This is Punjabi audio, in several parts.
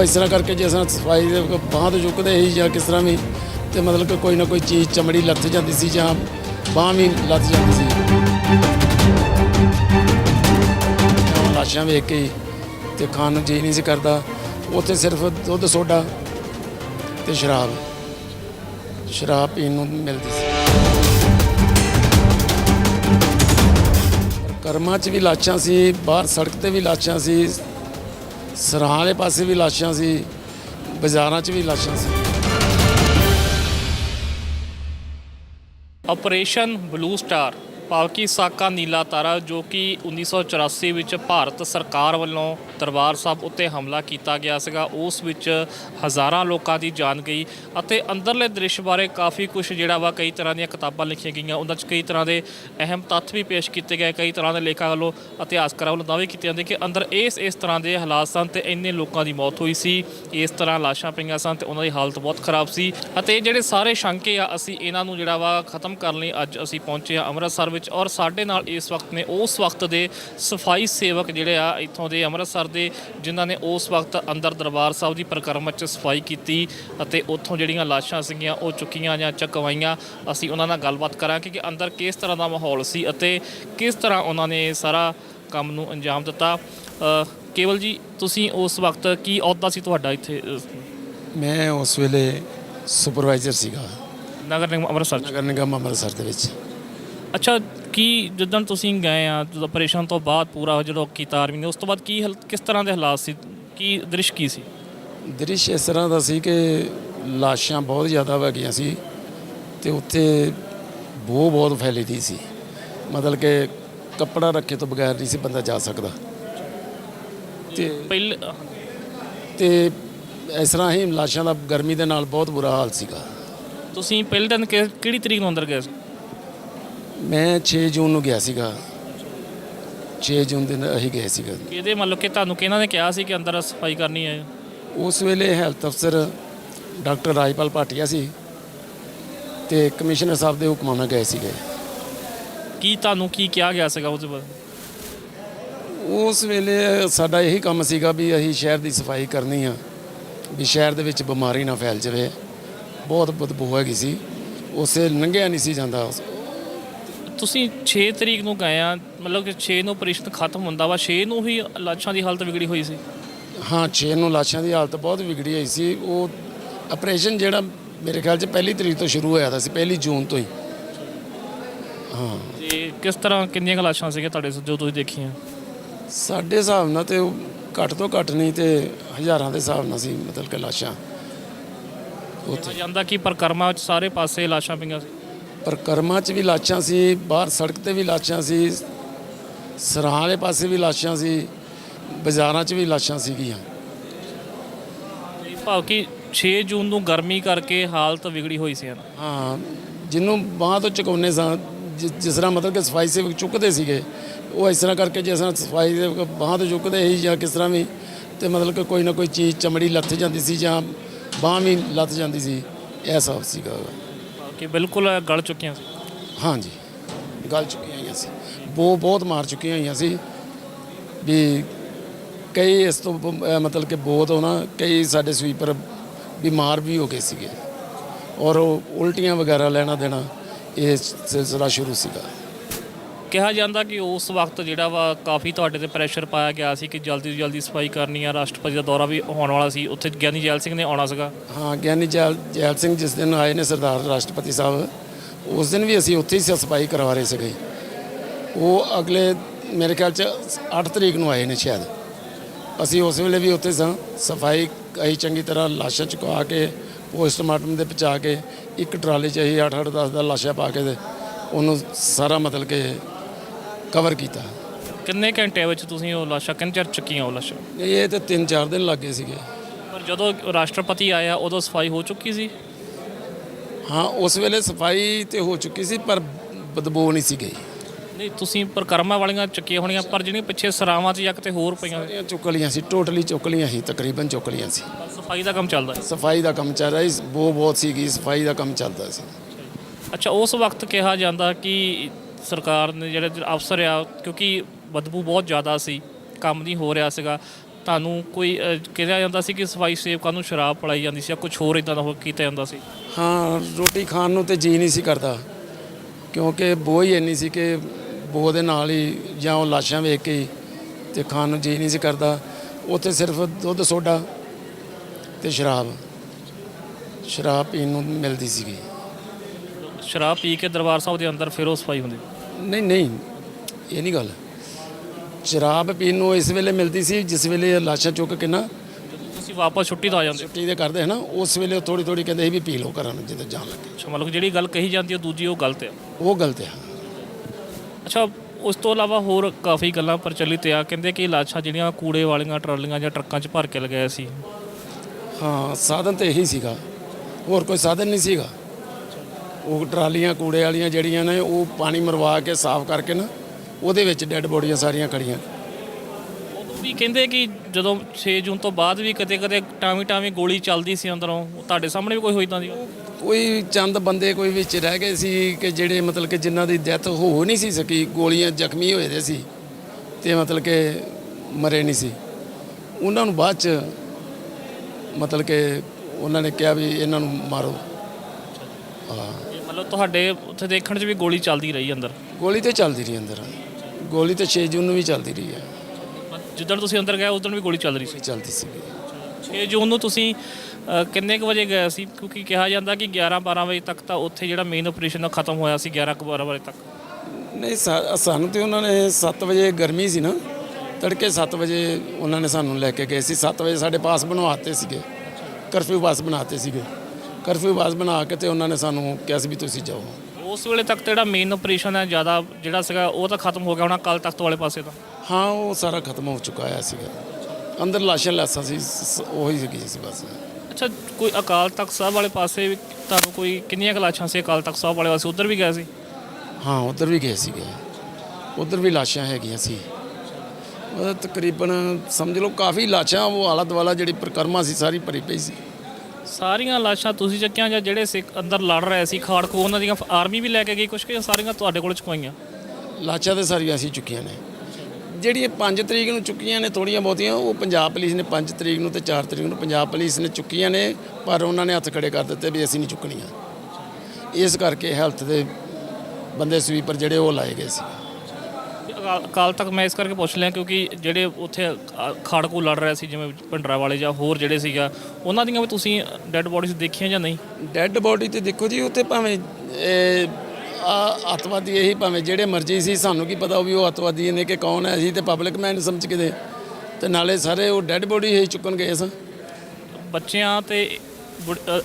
ਉਹ ਇਸ ਤਰ੍ਹਾਂ ਕਰਕੇ ਜੇ ਤਰ੍ਹਾਂ ਸਫ਼ਾਈ ਦੇ ਬਾਂਹ ਤੋਂ ਚੁੱਕਦੇ ਸੀ ਜਾਂ ਕਿਸ ਤਰ੍ਹਾਂ ਵੀ, ਤੇ ਮਤਲਬ ਕਿ ਕੋਈ ਨਾ ਕੋਈ ਚੀਜ਼ ਚਮੜੀ ਲੱਥ ਜਾਂਦੀ ਸੀ ਜਾਂ ਬਾਂਹ ਵੀ ਲੱਥ ਜਾਂਦੀ ਸੀ। ਲਾਸ਼ਾਂ ਵੇਖ ਕੇ ਹੀ ਤੇ ਖਾਣ ਨੂੰ ਜੀ ਨਹੀਂ ਸੀ ਕਰਦਾ। ਉੱਥੇ ਸਿਰਫ ਦੁੱਧ, ਸੋਡਾ ਤੇ ਸ਼ਰਾਬ। ਸ਼ਰਾਬ ਪੀਣ ਨੂੰ ਮਿਲਦੀ ਸੀ। ਕਰਮਾਂ 'ਚ ਵੀ ਲਾਸ਼ਾਂ ਸੀ, ਬਾਹਰ ਸੜਕ ਤੇ ਵੀ ਲਾਸ਼ਾਂ ਸੀ। ਸਰਾਂ ਵਾਲੇ ਪਾਸੇ ਵੀ ਲਾਸ਼ਾਂ ਸੀ ਬਾਜ਼ਾਰਾਂ 'ਚ ਵੀ ਲਾਸ਼ਾਂ ਸੀ। ਆਪਰੇਸ਼ਨ ਬਲੂ ਸਟਾਰ ਪਾਲਕੀ ਸਾਕਾ ਨੀਲਾ ਤਾਰਾ ਜੋ ਕਿ 1984 ਵਿੱਚ ਭਾਰਤ ਸਰਕਾਰ ਵੱਲੋਂ ਦਰਬਾਰ ਸਾਹਿਬ ਉੱਤੇ ਹਮਲਾ ਕੀਤਾ ਗਿਆ ਸੀਗਾ, ਉਸ ਵਿੱਚ ਹਜ਼ਾਰਾਂ ਲੋਕਾਂ ਦੀ ਜਾਨ ਗਈ ਅਤੇ ਅੰਦਰਲੇ ਦ੍ਰਿਸ਼ ਬਾਰੇ ਕਾਫੀ ਕੁਝ ਜਿਹੜਾ ਵਾ ਕਈ ਤਰ੍ਹਾਂ ਦੀਆਂ ਕਿਤਾਬਾਂ ਲਿਖੀਆਂ ਗਈਆਂ, ਉਹਨਾਂ 'ਚ ਕਈ ਤਰ੍ਹਾਂ ਦੇ ਅਹਿਮ ਤੱਥ ਵੀ ਪੇਸ਼ ਕੀਤੇ ਗਏ, ਕਈ ਤਰ੍ਹਾਂ ਦੇ ਲੇਖਕਾਂ ਵੱਲੋਂ ਇਤਿਹਾਸਕਾਰਾਂ ਵੱਲੋਂ ਦਾਅਵੇ ਕੀਤੇ ਜਾਂਦੇ ਕਿ ਅੰਦਰ ਇਸ ਇਸ ਤਰ੍ਹਾਂ ਦੇ ਹਾਲਾਤ ਸਨ ਤੇ ਇੰਨੇ ਲੋਕਾਂ ਦੀ ਮੌਤ ਹੋਈ ਸੀ, ਇਸ ਤਰ੍ਹਾਂ ਲਾਸ਼ਾਂ ਪਈਆਂ ਸਨ ਤੇ ਉਹਨਾਂ ਦੀ ਹਾਲਤ ਬਹੁਤ ਖਰਾਬ ਸੀ ਅਤੇ ਜਿਹੜੇ ਸਾਰੇ ਸ਼ੰਕੇ ਆ, ਅਸੀਂ ਇਹਨਾਂ ਨੂੰ ਜਿਹੜਾ ਵਾ ਖਤਮ ਕਰਨ ਲਈ ਅੱਜ ਅਸੀਂ ਪਹੁੰਚੇ ਆ ਅੰਮ੍ਰਿਤਸਰ ਵਿੱਚ ਔਰ ਸਾਡੇ ਨਾਲ ਇਸ ਵਕਤ ਨੇ ਉਸ ਵਕਤ ਦੇ ਸਫ਼ਾਈ ਸੇਵਕ ਜਿਹੜੇ ਆ ਇੱਥੋਂ ਦੇ ਅੰਮ੍ਰਿਤਸਰ ਦੇ ਜਿਨ੍ਹਾਂ ਨੇ ਉਸ ਵਕਤ ਅੰਦਰ ਦਰਬਾਰ ਸਾਹਿਬ ਦੀ ਪਰਿਕਰਮਾ 'ਚ ਸਫ਼ਾਈ ਕੀਤੀ ਅਤੇ ਉੱਥੋਂ ਜਿਹੜੀਆਂ ਲਾਸ਼ਾਂ ਸੀਗੀਆਂ ਉਹ ਚੁੱਕੀਆਂ ਜਾਂ ਚੱਕਵਾਈਆਂ ਅਸੀਂ ਉਹਨਾਂ ਨਾਲ ਗੱਲਬਾਤ ਕਰਾਂਗੇ ਕਿ ਅੰਦਰ ਕਿਸ ਤਰ੍ਹਾਂ ਦਾ ਮਾਹੌਲ ਸੀ ਅਤੇ ਕਿਸ ਤਰ੍ਹਾਂ ਉਹਨਾਂ ਨੇ ਸਾਰਾ ਕੰਮ ਨੂੰ ਅੰਜਾਮ ਦਿੱਤਾ। ਕੇਵਲ ਜੀ ਤੁਸੀਂ ਉਸ ਵਕਤ ਕੀ ਅਹੁਦਾ ਸੀ ਤੁਹਾਡਾ ਇੱਥੇ? ਮੈਂ ਉਸ ਵੇਲੇ ਸੁਪਰਵਾਈਜ਼ਰ ਸੀਗਾ। ਨਗਰ ਨਿਗਮ ਅੰਮ੍ਰਿਤਸਰ 'ਚ। ਨਗਰ ਨਿਗਮ ਅੰਮ੍ਰਿਤਸਰ ਦੇ ਵਿੱਚ। ਅੱਛਾ ਕੀ ਜਦੋਂ ਤੁਸੀਂ ਗਏ ਆ ਜਦੋਂ ਆਪਰੇਸ਼ਨ ਤੋਂ ਬਾਅਦ ਪੂਰਾ ਜਦੋਂ ਕੀਤਾ ਆਰਮੀ ਨੇ ਉਸ ਤੋਂ ਬਾਅਦ ਕੀ ਹਾਲ- ਕਿਸ ਤਰ੍ਹਾਂ ਦੇ ਹਾਲਾਤ ਸੀ? ਕੀ ਦ੍ਰਿਸ਼ ਕੀ ਸੀ? ਦ੍ਰਿਸ਼ ਇਸ ਤਰ੍ਹਾਂ ਦਾ ਸੀ ਕਿ ਲਾਸ਼ਾਂ ਬਹੁਤ ਜ਼ਿਆਦਾ ਵਗੀਆਂ ਸੀ ਤੇ ਉੱਥੇ ਬੋ ਬਹੁਤ ਫੈਲੀ ਦੀ ਸੀ। ਮਤਲਬ ਕਿ ਕੱਪੜਾ ਰੱਖੇ ਤੋਂ ਬਗੈਰ ਨਹੀਂ ਸੀ ਬੰਦਾ ਜਾ ਸਕਦਾ। ਤੇ ਪਹਿਲੇ ਤੇ ਇਸ ਤਰ੍ਹਾਂ ਹੀ ਲਾਸ਼ਾਂ ਦਾ ਗਰਮੀ ਦੇ ਨਾਲ ਬਹੁਤ ਬੁਰਾ ਹਾਲ ਸੀਗਾ। ਤੁਸੀਂ ਪਹਿਲੇ ਦਿਨ ਕਿ- ਕਿਹੜੀ ਤਰੀਕ ਨੂੰ ਅੰਦਰ ਗਏ ਸੀ? ਮੈਂ 6 ਜੂਨ ਨੂੰ ਗਿਆ ਸੀਗਾ। 6 ਜੂਨ ਦਿਨ ਅਸੀਂ ਗਏ ਸੀਗਾ। ਇਹਦੇ ਮਤਲਬ ਕਿ ਤੁਹਾਨੂੰ ਕਿਹਨਾਂ ਨੇ ਕਿਹਾ ਸੀ ਕਿ ਅੰਦਰ ਸਫ਼ਾਈ ਕਰਨੀ ਹੈ? ਉਸ ਵੇਲੇ ਹੈਲਥ ਅਫਸਰ ਡਾਕਟਰ ਰਾਜਪਾਲ ਭਾਟੀਆ ਸੀ ਤੇ ਕਮਿਸ਼ਨਰ ਸਾਹਿਬ ਦੇ ਹੁਕਮਾਂ ਨਾਲ ਗਏ ਸੀਗੇ। ਕੀ ਤੁਹਾਨੂੰ ਕੀ ਕਿਹਾ ਗਿਆ ਸੀਗਾ ਉਹਦੇ ਬਾਰੇ ਉਸ ਵੇਲੇ ਸਾਡਾ ਇਹੀ ਕੰਮ ਸੀਗਾ ਵੀ ਅਸੀਂ ਸ਼ਹਿਰ ਦੀ ਸਫ਼ਾਈ ਕਰਨੀ ਆ ਵੀ ਸ਼ਹਿਰ ਦੇ ਵਿੱਚ ਬਿਮਾਰੀ ਨਾ ਫੈਲ ਜਾਵੇ। ਬਹੁਤ ਬਦਬੂ ਹੈਗੀ ਸੀ। ਉਸੇ ਲੰਘਿਆ ਨਹੀਂ ਸੀ ਜਾਂਦਾ। ਤੁਸੀਂ 6 ਤਰੀਕ ਨੂੰ ਗਏ ਆ ਮਤਲਬ ਕਿ 6 ਨੂੰ ਆਪਰੇਸ਼ਨ ਖਤਮ ਹੁੰਦਾ ਵਾ 6 ਨੂੰ ਹੀ ਲਾਸ਼ਾਂ ਦੀ ਹਾਲਤ ਵਿਗੜੀ ਹੋਈ ਸੀ? ਹਾਂ 6 ਨੂੰ ਲਾਸ਼ਾਂ ਦੀ ਹਾਲਤ ਬਹੁਤ ਵਿਗੜੀ ਹੋਈ ਸੀ। ਉਹ ਆਪਰੇਸ਼ਨ ਜਿਹੜਾ ਮੇਰੇ ਖਿਆਲ 'ਚ ਪਹਿਲੀ ਤਰੀਕ ਤੋਂ ਸ਼ੁਰੂ ਹੋਇਆ ਸੀ ਪਹਿਲੀ ਜੂਨ ਤੋਂ ਹੀ। ਹਾਂ। ਤੇ ਕਿਸ ਤਰ੍ਹਾਂ ਕਿੰਨੀਆਂ ਲਾਸ਼ਾਂ ਸੀਗੀਆਂ ਤੁਹਾਡੇ ਜੋ ਤੁਸੀਂ ਦੇਖੀਆਂ? ਸਾਡੇ ਹਿਸਾਬ ਨਾਲ ਤੇ ਘੱਟ ਤੋਂ ਘੱਟ ਨਹੀਂ ਤੇ ਹਜ਼ਾਰਾਂ ਦੇ ਹਿਸਾਬ ਨਾਲ ਸੀ ਮਤਲਬ ਕਿ ਲਾਸ਼ਾਂ। ਕਿਹਾ ਜਾਂਦਾ ਕਿ ਪਰਕਰਮਾ ਵਿੱਚ ਸਾਰੇ ਪਾਸੇ ਲਾਸ਼ਾਂ ਪਈਆਂ ਸੀ। ਪਰ ਕਰਮਾਂ 'ਚ ਵੀ ਲਾਸ਼ਾਂ ਸੀ ਬਾਹਰ ਸੜਕ ਤੇ ਵੀ ਲਾਸ਼ਾਂ ਸੀ ਸਰਾਂ ਵਾਲੇ ਪਾਸੇ ਵੀ ਲਾਸ਼ਾਂ ਸੀ ਬਾਜ਼ਾਰਾਂ 'ਚ ਵੀ ਲਾਸ਼ਾਂ ਸੀਗੀਆਂ। ਭਾਵ ਕਿ 6 ਜੂਨ ਨੂੰ ਗਰਮੀ ਕਰਕੇ ਹਾਲਤ ਵਿਗੜੀ ਹੋਈ ਸੀ ਨਾ। ਹਾਂ ਜਿਹਨੂੰ ਬਾਂਹ ਤੋਂ ਚੁਕਾਉਨੇ ਸਾਂ ਜਿ- ਜਿਸ ਤਰ੍ਹਾਂ ਮਤਲਬ ਕਿ ਸਫ਼ਾਈ ਸੇਵਕ ਚੁੱਕਦੇ ਸੀਗੇ ਉਹ ਇਸ ਤਰ੍ਹਾਂ ਕਰਕੇ ਜਿਸ ਤਰ੍ਹਾਂ ਸਫ਼ਾਈ ਦੇ ਬਾਂਹ ਤੋਂ ਚੁੱਕਦੇ ਸੀ ਜਾਂ ਕਿਸ ਤਰ੍ਹਾਂ ਵੀ ਤੇ ਮਤਲਬ ਕਿ ਕੋਈ ਨਾ ਕੋਈ ਚੀਜ਼ ਚਮੜੀ ਲੱਥ ਜਾਂਦੀ ਸੀ ਜਾਂ ਬਾਂਹ ਵੀ ਲੱਥ ਜਾਂਦੀ ਸੀ ਇਹ ਹਿਸਾਬ ਸੀਗਾ। ਕਿ ਬਿਲਕੁਲ ਗਲ ਚੁੱਕੀਆਂ ਸੀ। ਹਾਂਜੀ, ਗੱਲ ਚੁੱਕੀਆਂ ਹੋਈਆਂ ਸੀ। ਬੋ ਬਹੁਤ ਮਾਰ ਚੁੱਕੀਆਂ ਹੋਈਆਂ ਸੀ। ਵੀ ਕਈ ਇਸ ਤੋਂ ਅਹ ਮਤਲਬ ਕਿ ਬਹੁਤ ਹੋਣਾ ਕਈ ਸਾਡੇ ਸਵੀਪਰ ਬਿਮਾਰ ਵੀ ਹੋ ਗਏ ਸੀਗੇ। ਔਰ ਉਹ ਉਲਟੀਆਂ ਵਗੈਰਾ ਲੈਣਾ ਦੇਣਾ, ਇਹ ਸਿਲਸਿਲਾ ਸ਼ੁਰੂ ਸੀਗਾ। ਕਿਹਾ ਜਾਂਦਾ ਕਿ ਉਸ ਵਕਤ ਜਿਹੜਾ ਵਾ ਕਾਫੀ ਤੁਹਾਡੇ ਤੇ ਪ੍ਰੈਸ਼ਰ ਪਾਇਆ ਗਿਆ ਸੀ ਕਿ ਜਲਦੀ ਤੋਂ ਜਲਦੀ ਸਫ਼ਾਈ ਕਰਨੀ ਆ, ਰਾਸ਼ਟਰਪਤੀ ਦਾ ਦੌਰਾ ਵੀ ਹੋਣ ਵਾਲਾ ਸੀ। ਉੱਥੇ ਗਿਆਨੀ ਜੈਲ ਸਿੰਘ ਨੇ ਆਉਣਾ ਸੀਗਾ। ਹਾਂ, ਗਿਆਨੀ ਜੈਲ ਜੈਲ ਸਿੰਘ ਜਿਸ ਦਿਨ ਆਏ ਨੇ ਸਰਦਾਰ ਰਾਸ਼ਟਰਪਤੀ ਸਾਹਿਬ, ਉਸ ਦਿਨ ਵੀ ਅਸੀਂ ਉੱਥੇ ਹੀ ਸਫ਼ਾਈ ਕਰਵਾ ਰਹੇ ਸੀਗੇ। ਉਹ ਅਗਲੇ, ਮੇਰੇ ਖਿਆਲ ਚ 8 ਤਰੀਕ ਨੂੰ ਆਏ ਨੇ ਸ਼ਾਇਦ। ਅਸੀਂ ਉਸ ਵੇਲੇ ਵੀ ਉੱਥੇ ਸਾਂ, ਸਫ਼ਾਈ ਅਸੀਂ ਚੰਗੀ ਤਰ੍ਹਾਂ ਲਾਸ਼ਾਂ ਚੁਕਾ ਕੇ, ਪੋਸਟਮਾਰਟਮ ਦੇ ਪਹੁੰਚਾ ਕੇ, ਇੱਕ ਟਰਾਲੀ 'ਚ ਅਸੀਂ 8 8 10 ਦਾ ਲਾਸ਼ਾਂ ਪਾ ਕੇ ਉਹਨੂੰ ਸਾਰਾ ਮਤਲਬ ਕਿ ਕਵਰ ਕੀਤਾ। ਕਿੰਨੇ ਘੰਟੇ ਵਿੱਚ ਤੁਸੀਂ ਉਹ ਲਾਸ਼ਾਂ ਕਿੰਨੇ ਚਿਰ ਚੁੱਕੀਆਂ ਉਹ ਲਾਸ਼ਾਂ? ਇਹ ਤੇ 3-4 ਦਿਨ ਲੱਗੇ ਸੀਗੇ। ਪਰ ਜਦੋਂ ਰਾਸ਼ਟਰਪਤੀ ਆਇਆ ਉਦੋਂ ਸਫ਼ਾਈ ਹੋ ਚੁੱਕੀ ਸੀ? ਹਾਂ ਉਸ ਵੇਲੇ ਸਫ਼ਾਈ ਤੇ ਹੋ ਚੁੱਕੀ ਸੀ ਪਰ ਬਦਬੂ ਨਹੀਂ ਸੀ ਗਈ। ਨਹੀਂ ਤੁਸੀਂ ਪਰਕਰਮਾ ਵਾਲੀਆਂ ਚੱਕੀਆਂ ਹੋਣੀਆਂ ਪਰ ਜਿਹੜੀਆਂ ਪਿੱਛੇ ਸਰਾਵਾਂ 'ਚ ਜਾਂ ਕਿਤੇ ਹੋਰ ਪਈਆਂ ਸਾਰੀਆਂ ਚੁੱਕ ਲਈਆਂ ਸੀ ਟੋਟਲੀ ਚੁੱਕ ਲਈਆਂ ਸੀ ਤਕਰੀਬਨ ਚੁੱਕ ਲਈਆਂ ਸੀ। ਸਫ਼ਾਈ ਦਾ ਕੰਮ ਚੱਲਦਾ ਹੈ ਸਫ਼ਾਈ ਦਾ ਕੰਮ ਚੱਲ ਰਿਹਾ ਸੀ ਬੋ ਬਹੁਤ ਸੀਗੀ ਸਫ਼ਾਈ ਦਾ ਕੰਮ ਚੱਲਦਾ ਸੀ। ਅੱਛਾ ਉਸ ਵਕਤ ਕਿਹਾ ਜਾਂਦਾ ਕਿ ਸਰਕਾਰ ਨੇ ਜਿਹੜੇ ਅਫਸਰ ਆ, ਕਿਉਂਕਿ ਬਦਬੂ ਬਹੁਤ ਜ਼ਿਆਦਾ ਸੀ, ਕੰਮ ਨਹੀਂ ਹੋ ਰਿਹਾ ਸੀਗਾ। ਤੁਹਾਨੂੰ ਕੋਈ ਕਿਹਾ ਜਾਂਦਾ ਸੀ ਕਿ ਸਫ਼ਾਈ ਸੇਵਕਾਂ ਨੂੰ ਸ਼ਰਾਬ ਪਲਾਈ ਜਾਂਦੀ ਸੀ ਜਾਂ ਕੁਝ ਹੋਰ ਇਦਾਂ ਦਾ ਹੋ ਕੀਤਾ ਜਾਂਦਾ ਸੀ? ਹਾਂ, ਰੋਟੀ ਖਾਣ ਨੂੰ ਤੇ ਜੀ ਨਹੀਂ ਸੀ ਕਰਦਾ। ਕਿਉਂਕਿ ਬੋਝ ਹੀ ਇੰਨੀ ਸੀ ਕਿ ਬੋ ਦੇ ਨਾਲ ਹੀ ਜਾਂ ਉਹ ਲਾਸ਼ਾਂ ਵੇਖ ਕੇ ਹੀ ਤੇ ਖਾਣ ਨੂੰ ਜੀ ਨਹੀਂ ਸੀ ਕਰਦਾ। ਉੱਥੇ ਸਿਰਫ ਦੁੱਧ, ਸੋਡਾ ਤੇ ਸ਼ਰਾਬ। ਸ਼ਰਾਬ ਪੀਣ ਨੂੰ ਮਿਲਦੀ ਸੀਗੀ। ਸ਼ਰਾਬ ਪੀ ਕੇ ਦਰਬਾਰ ਸਾਹਿਬ ਦੇ ਅੰਦਰ ਫਿਰ ਉਹ ਸਫ਼ਾਈ ਹੁੰਦੀ। ਨਹੀਂ ਨਹੀਂ ਇਹ ਨਹੀਂ ਗੱਲ। ਸ਼ਰਾਬ ਪੀਣ ਨੂੰ ਇਸ ਵੇਲੇ ਮਿਲਦੀ ਸੀ ਜਿਸ ਵੇਲੇ ਇਹ ਲਾਸ਼ਾਂ ਚੁੱਕ ਕੇ ਨਾ ਤੁਸੀਂ ਵਾਪਸ ਛੁੱਟੀ ਤੋਂ ਆ ਜਾਂਦੇ ਛੁੱਟੀ ਦੇ ਕਰਦੇ ਹੈ ਨਾ ਉਸ ਵੇਲੇ ਥੋੜੀ ਥੋੜੀ ਕਹਿੰਦੇ ਸੀ ਵੀ ਪੀ ਲਓ ਘਰਾਂ ਨੂੰ ਜਦੋਂ ਜਾਣ ਲੱਗੇ। ਅੱਛਾ ਮਤਲਬ ਕਿ ਜਿਹੜੀ ਗੱਲ ਕਹੀ ਜਾਂਦੀ ਹੈ ਦੂਜੀ ਉਹ ਗਲਤ ਹੈ। ਉਹ ਗਲਤ ਹੈ। ਅੱਛਾ ਉਸ ਤੋਂ ਇਲਾਵਾ ਹੋਰ ਕਾਫੀ ਗੱਲਾਂ ਪ੍ਰਚਲਿਤ ਆ ਕਹਿੰਦੇ ਕਿ ਲਾਸ਼ਾਂ ਜਿਹੜੀਆਂ ਕੂੜੇ ਵਾਲੀਆਂ ਟਰਾਲੀਆਂ ਜਾਂ ਟਰੱਕਾਂ 'ਚ ਭਰ ਕੇ ਲਗਾਇਆ ਸੀ। ਹਾਂ ਸਾਧਨ ਤੇ ਇਹੀ ਸੀਗਾ। ਹੋਰ ਕੋਈ ਸਾਧਨ ਨਹੀਂ ਸੀਗਾ। ਉਹ ਟਰਾਲੀਆਂ ਕੂੜੇ ਵਾਲੀਆਂ ਜਿਹੜੀਆਂ ਨੇ ਉਹ ਪਾਣੀ ਮਰਵਾ ਕੇ ਸਾਫ਼ ਕਰਕੇ ਨਾ ਉਹਦੇ ਵਿੱਚ ਡੈੱਡ ਬੋਡੀਆਂ ਸਾਰੀਆਂ ਖੜੀਆਂ। ਵੀ ਕਹਿੰਦੇ ਕਿ ਜਦੋਂ 6 ਜੂਨ ਤੋਂ ਬਾਅਦ ਵੀ ਕਦੇ ਕਦੇ ਟਾਵੀਂ ਟਾਵੀਂ ਗੋਲੀ ਚੱਲਦੀ ਸੀ ਅੰਦਰੋਂ ਤੁਹਾਡੇ ਸਾਹਮਣੇ ਵੀ ਕੋਈ ਹੋਈ ਤਾਂ ਦੀ ਕੋਈ ਚੰਦ ਬੰਦੇ ਕੋਈ ਵਿੱਚ ਰਹਿ ਗਏ ਸੀ ਕਿ ਜਿਹੜੇ ਮਤਲਬ ਕਿ ਜਿਨ੍ਹਾਂ ਦੀ ਡੈਥ ਹੋ ਨਹੀਂ ਸੀ ਸਕੀ ਗੋਲੀਆਂ ਜ਼ਖਮੀ ਹੋਏ ਦੇ ਸੀ ਤੇ ਮਤਲਬ ਕਿ ਮਰੇ ਨਹੀਂ ਸੀ। ਉਹਨਾਂ ਨੂੰ ਬਾਅਦ ਚ ਮਤਲਬ ਕਿ ਉਹਨਾਂ ਨੇ ਕਿਹਾ ਵੀ ਇਹਨਾਂ ਨੂੰ ਮਾਰੋ। ਹਾਂ। ਮਤਲਬ ਤੁਹਾਡੇ ਉੱਥੇ ਦੇਖਣ 'ਚ ਵੀ ਗੋਲੀ ਚੱਲਦੀ ਰਹੀ ਅੰਦਰ? ਗੋਲੀ ਤੇ ਚੱਲਦੀ ਰਹੀ ਅੰਦਰ। ਗੋਲੀ ਤੇ 6 ਜੂਨ ਨੂੰ ਵੀ ਚੱਲਦੀ ਰਹੀ ਹੈ। ਜਿੱਦਣ ਤੁਸੀਂ ਅੰਦਰ ਗਏ ਉਦੋਂ ਵੀ ਗੋਲੀ ਚੱਲ ਰਹੀ ਸੀ? ਚੱਲਦੀ ਸੀਗੀ 6 ਜੂਨ ਨੂੰ ਤੁਸੀਂ ਅ, ਕਿੰਨੇ ਕੁ ਵਜੇ ਗਏ ਸੀ? ਕਿਉਂਕਿ ਕਿਹਾ ਜਾਂਦਾ ਕਿ 11 12 ਵਜੇ ਤੱਕ ਤਾਂ ਉੱਥੇ ਜਿਹੜਾ ਮੇਨ ਆਪਰੇਸ਼ਨ ਖਤਮ ਹੋਇਆ ਸੀ 11 ਕੁ 12 ਵਜੇ ਤੱਕ। ਨਹੀਂ ਸਾ- ਸਾਨੂੰ ਤੇ ਉਹਨਾਂ ਨੇ 7 ਵਜੇ ਗਰਮੀ ਸੀ ਨਾ। ਤੜਕੇ 7 ਵਜੇ ਉਹਨਾਂ ਨੇ ਸਾਨੂੰ ਲੈ ਕੇ ਗਏ ਸੀ। 7 ਵਜੇ ਸਾਡੇ ਪਾਸ ਬਣਵਾਤੇ ਸੀਗੇ। ਕਰਫਿਊ ਪਾਸ ਬਣਾਤੇ ਸੀਗੇ। ਕਰਫਿਊ ਪਾਸ ਬਣਾ ਕੇ ਤੇ ਉਹਨਾਂ ਨੇ ਸਾਨੂੰ ਕਿਹਾ ਸੀ ਵੀ ਤੁਸੀਂ ਜਾਓ। ਉਸ ਵੇਲੇ ਤੱਕ ਜਿਹੜਾ ਮੇਨ ਆਪਰੇਸ਼ਨ ਹੈ ਜ਼ਿਆਦਾ ਜਿਹੜਾ ਸੀਗਾ ਉਹ ਤਾਂ ਖਤਮ ਹੋ ਗਿਆ ਹੋਣਾ ਕੱਲ ਤਖਤ ਵਾਲੇ ਪਾਸੇ ਤਾਂ? ਹਾਂ ਉਹ ਸਾਰਾ ਖਤਮ ਹੋ ਚੁੱਕਾ ਆ ਸੀਗਾ। ਅੰਦਰ ਲਾਸ਼ਾਂ ਲਾਸਾਂ ਸੀ ਸ- ਉਹੀ ਸੀਗੀ ਸੀ ਬਸ। ਅੱਛਾ ਕੋਈ ਅਕਾਲ ਤਖਤ ਸਾਹਿਬ ਵਾਲੇ ਪਾਸੇ ਵੀ ਤੁਹਾਨੂੰ ਕੋਈ ਕਿੰਨੀਆਂ ਕਲਾਸ਼ਾਂ ਸੀ ਅਕਾਲ ਤਖਤ ਸਾਹਿਬ ਵਾਲੇ ਪਾਸੇ? ਉਧਰ ਵੀ ਗਏ ਸੀ? ਹਾਂ ਉਧਰ ਵੀ ਗਏ ਸੀਗੇ। ਉਧਰ ਵੀ ਲਾਸ਼ਾਂ ਹੈਗੀਆਂ ਸੀ। ਉਹ ਤਕਰੀਬਨ ਸਮਝ ਲਓ ਕਾਫੀ ਲਾਸ਼ਾਂ ਉਹ ਆਲਾ ਦੁਆਲਾ ਜਿਹੜੀ ਪ੍ਰਕਰਮਾ ਸੀ ਸਾਰੀ ਭਰੀ ਪਈ ਸੀ। ਸਾਰੀਆਂ ਲਾਸ਼ਾਂ ਤੁਸੀਂ ਚੱਕੀਆਂ ਜਾਂ ਜਿਹੜੇ ਸਿੱਖ ਅੰਦਰ ਲੜ ਰਹੇ ਸੀ ਖਾੜਕੂ ਉਹਨਾਂ ਦੀਆਂ ਆਰਮੀ ਵੀ ਲੈ ਕੇ ਗਈ, ਕੁਛ ਕਿ ਸਾਰੀਆਂ ਤੁਹਾਡੇ ਕੋਲ ਚੁਕਵਾਈਆਂ ਲਾਸ਼ਾਂ ਤੇ ਸਾਰੀਆਂ ਅਸੀਂ ਚੁੱਕੀਆਂ ਨੇ। ਜਿਹੜੀਆਂ 5 ਤਰੀਕ ਨੂੰ ਚੁੱਕੀਆਂ ਨੇ ਥੋੜੀਆਂ ਬਹੁਤੀਆਂ, ਉਹ ਪੰਜਾਬ ਪੁਲਿਸ ਨੇ 5 ਤਰੀਕ ਨੂੰ ਤੇ 4 ਤਰੀਕ ਨੂੰ ਪੰਜਾਬ ਪੁਲਿਸ ਨੇ ਚੁੱਕੀਆਂ ਨੇ, ਪਰ ਉਹਨਾਂ ਨੇ ਹੱਥ ਖੜੇ ਕਰ ਦਿੱਤੇ ਵੀ ਅਸੀਂ ਨਹੀਂ ਚੁੱਕਣੀਆਂ। ਇਸ ਕਰਕੇ ਹੈਲਥ ਦੇ ਬੰਦੇ ਸਵੀਪਰ ਜਿਹੜੇ ਉਹ ਲਾਏ ਗਏ ਸੀ। ਅਕਾਲ ਤੱਕ ਮੈਂ ਇਸ ਕਰਕੇ ਪੁੱਛ ਲਿਆ ਕਿਉਂਕਿ ਜਿਹੜੇ ਉੱਥੇ ਖਾੜਕੂ ਲੜ ਰਹੇ ਸੀ ਜਿਵੇਂ ਭਿੰਡਰਾ ਵਾਲੇ ਜਾਂ ਹੋਰ ਜਿਹੜੇ ਸੀਗਾ ਉਹਨਾਂ ਦੀਆਂ ਵੀ ਤੁਸੀਂ ਡੈੱਡ ਬੋਡੀਜ਼ ਦੇਖੀਆਂ ਜਾਂ ਨਹੀਂ? ਡੈੱਡ ਬੋਡੀ ਤੇ ਦੇਖੋ ਜੀ ਉੱਥੇ ਭਾਵੇਂ ਅੱਤਵਾਦੀ ਇਹੀ ਭਾਵੇਂ ਜਿਹੜੇ ਮਰਜ਼ੀ ਸੀ ਸਾਨੂੰ ਕੀ ਪਤਾ ਵੀ ਉਹ ਅੱਤਵਾਦੀ ਨੇ ਕਿ ਕੌਣ ਹੈ ਅਸੀਂ ਤੇ ਪਬਲਿਕ ਮੈਨ ਸਮਝ ਕੇ ਦੇ। ਤੇ ਨਾਲੇ ਸਾਰੇ ਉਹ ਡੈੱਡ ਬੋਡੀ ਹੀ ਚੁੱਕਣ ਗਏ ਸਾਂ ਬੱਚਿਆਂ ਤੇ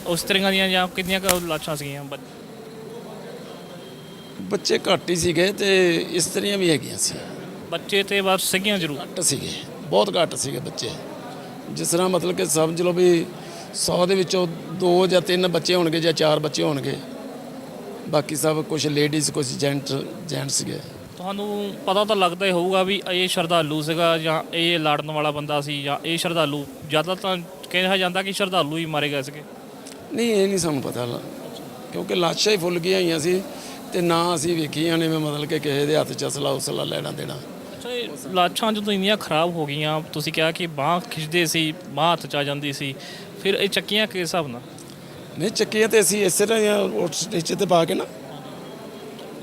ਉਸ ਤਰ੍ਹਾਂ ਦੀਆਂ ਜਾਂ ਕਿੰਨੀਆਂ ਲਾਸ਼ਾਂ ਸੀਗੀਆਂ? ਬੱਚ- ਘੱਟ ਹੀ ਸੀਗੇ ਤੇ ਇਸਤਰੀਆਂ ਵੀ ਹੈਗੀਆਂ ਸੀ। ਬੱਚੇ ਤੇ ਬਸ ਸੀਗੀਆਂ ਜ਼ਰੂਰ। ਘੱਟ ਸੀਗੇ ਬਹੁਤ ਘੱਟ ਸੀਗੇ ਬੱਚੇ। ਜਿਸ ਤਰ੍ਹਾਂ ਮਤਲਬ ਕਿ ਸਮਝ ਲਓ ਵੀ 100 ਦੇ ਵਿੱਚੋਂ ਦੋ ਜਾਂ ਤਿੰਨ ਬੱਚੇ ਹੋਣਗੇ ਜਾਂ ਚਾਰ ਬੱਚੇ ਹੋਣਗੇ। ਬਾਕੀ ਸਭ ਕੁਝ ਲੇਡੀਜ਼ ਕੁਝ ਜੈਂਟ ਜੈਂਟ ਸੀਗੇ। ਤੁਹਾਨੂੰ ਪਤਾ ਤਾਂ ਲੱਗਦਾ ਹੀ ਹੋਊਗਾ ਵੀ ਇਹ ਸ਼ਰਧਾਲੂ ਸੀਗਾ ਜਾਂ ਇਹ ਲੜਨ ਵਾਲਾ ਬੰਦਾ ਸੀ ਜਾਂ ਇਹ ਸ਼ਰਧਾਲੂ। ਜ਼ਿਆਦਾ ਤਾਂ ਕਿਹਾ ਜਾਂਦਾ ਕਿ ਸ਼ਰਧਾਲੂ ਹੀ ਮਾਰੇ ਗਏ ਸੀਗੇ। ਨਹੀਂ ਇਹ ਨਹੀਂ ਸਾਨੂੰ ਪਤਾ ਕਿਉਂਕਿ ਲਾਸ਼ਾਂ ਹੀ ਫੁੱਲ ਗਈਆਂ ਹੋਈਆਂ ਸੀ। ਤੇ ਨਾ ਅਸੀਂ ਵੇਖੀਆਂ ਨੇ ਵੀ ਮਤਲਬ ਕਿ ਕਿਸੇ ਦੇ ਹੱਥ 'ਚ ਅਸਲਾ ਉਸਲਾ ਲੈਣਾ ਦੇਣਾ। ਅੱਛਾ ਇਹ ਲਾਸ਼ਾਂ ਜਦੋਂ ਇੰਨੀਆਂ ਖਰਾਬ ਹੋ ਗਈਆਂ ਤੁਸੀਂ ਕਿਹਾ ਕਿ ਬਾਹ ਖਿੱਚਦੇ ਸੀ ਬਾਹ ਹੱਥ ਚ ਆ ਜਾਂਦੀ ਸੀ ਫਿਰ ਇਹ ਚੱਕੀਆਂ ਕਿਸ ਹਿਸਾਬ ਨਾਲ? ਨਹੀਂ ਚੱਕੀਆਂ ਤੇ ਅਸੀਂ ਇਸੇ ਤਰ੍ਹਾਂ ਉਹ ਸਟੇਜ ਤੇ ਪਾ ਕੇ ਨਾ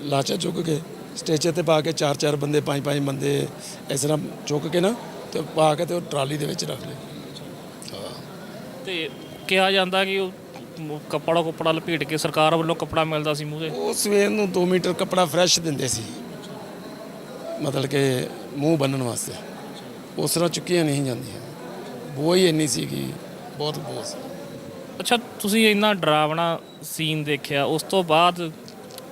ਲਾਚਾ ਚੁੱਕ ਕੇ ਸਟੇਜ ਤੇ ਪਾ ਕੇ ਚਾਰ ਚਾਰ ਬੰਦੇ ਪੰਜ ਪੰਜ ਬੰਦੇ ਇਸ ਤਰ੍ਹਾਂ ਚੁੱਕ ਕੇ ਨਾ ਤੇ ਪਾ ਕੇ ਤੇ ਉਹ ਟਰਾਲੀ ਦੇ ਵਿੱਚ ਰੱਖ ਲਏ। ਤੇ ਕਿਹਾ ਜਾਂਦਾ ਕਿ ਉਹ ਮ- ਕੱਪੜਾ ਕੁਪੜਾ ਲਪੇਟ ਕੇ ਸਰਕਾਰ ਵੱਲੋਂ ਕੱਪੜਾ ਮਿਲਦਾ ਸੀ ਮੂੰਹ ਤੇ? ਉਹ ਸਵੇਰ ਨੂੰ 2 ਮੀਟਰ ਕੱਪੜਾ ਫਰੈਸ਼ ਦਿੰਦੇ ਸੀ। ਮਤਲਬ ਕਿ ਮੂੰਹ ਬੰਨਣ ਵਾਸਤੇ। ਉਸ ਤਰ੍ਹਾਂ ਚੁੱਕੀਆਂ ਨਹੀਂ ਜਾਂਦੀਆਂ। ਬੋਝ ਹੀ ਇੰਨੀ ਸੀਗੀ ਬਹੁਤ ਬੋਝ ਸੀ। ਅੱਛਾ ਤੁਸੀਂ ਇੰਨਾ ਡਰਾਵਣਾ ਸੀਨ ਦੇਖਿਆ ਉਸ ਤੋਂ ਬਾਅਦ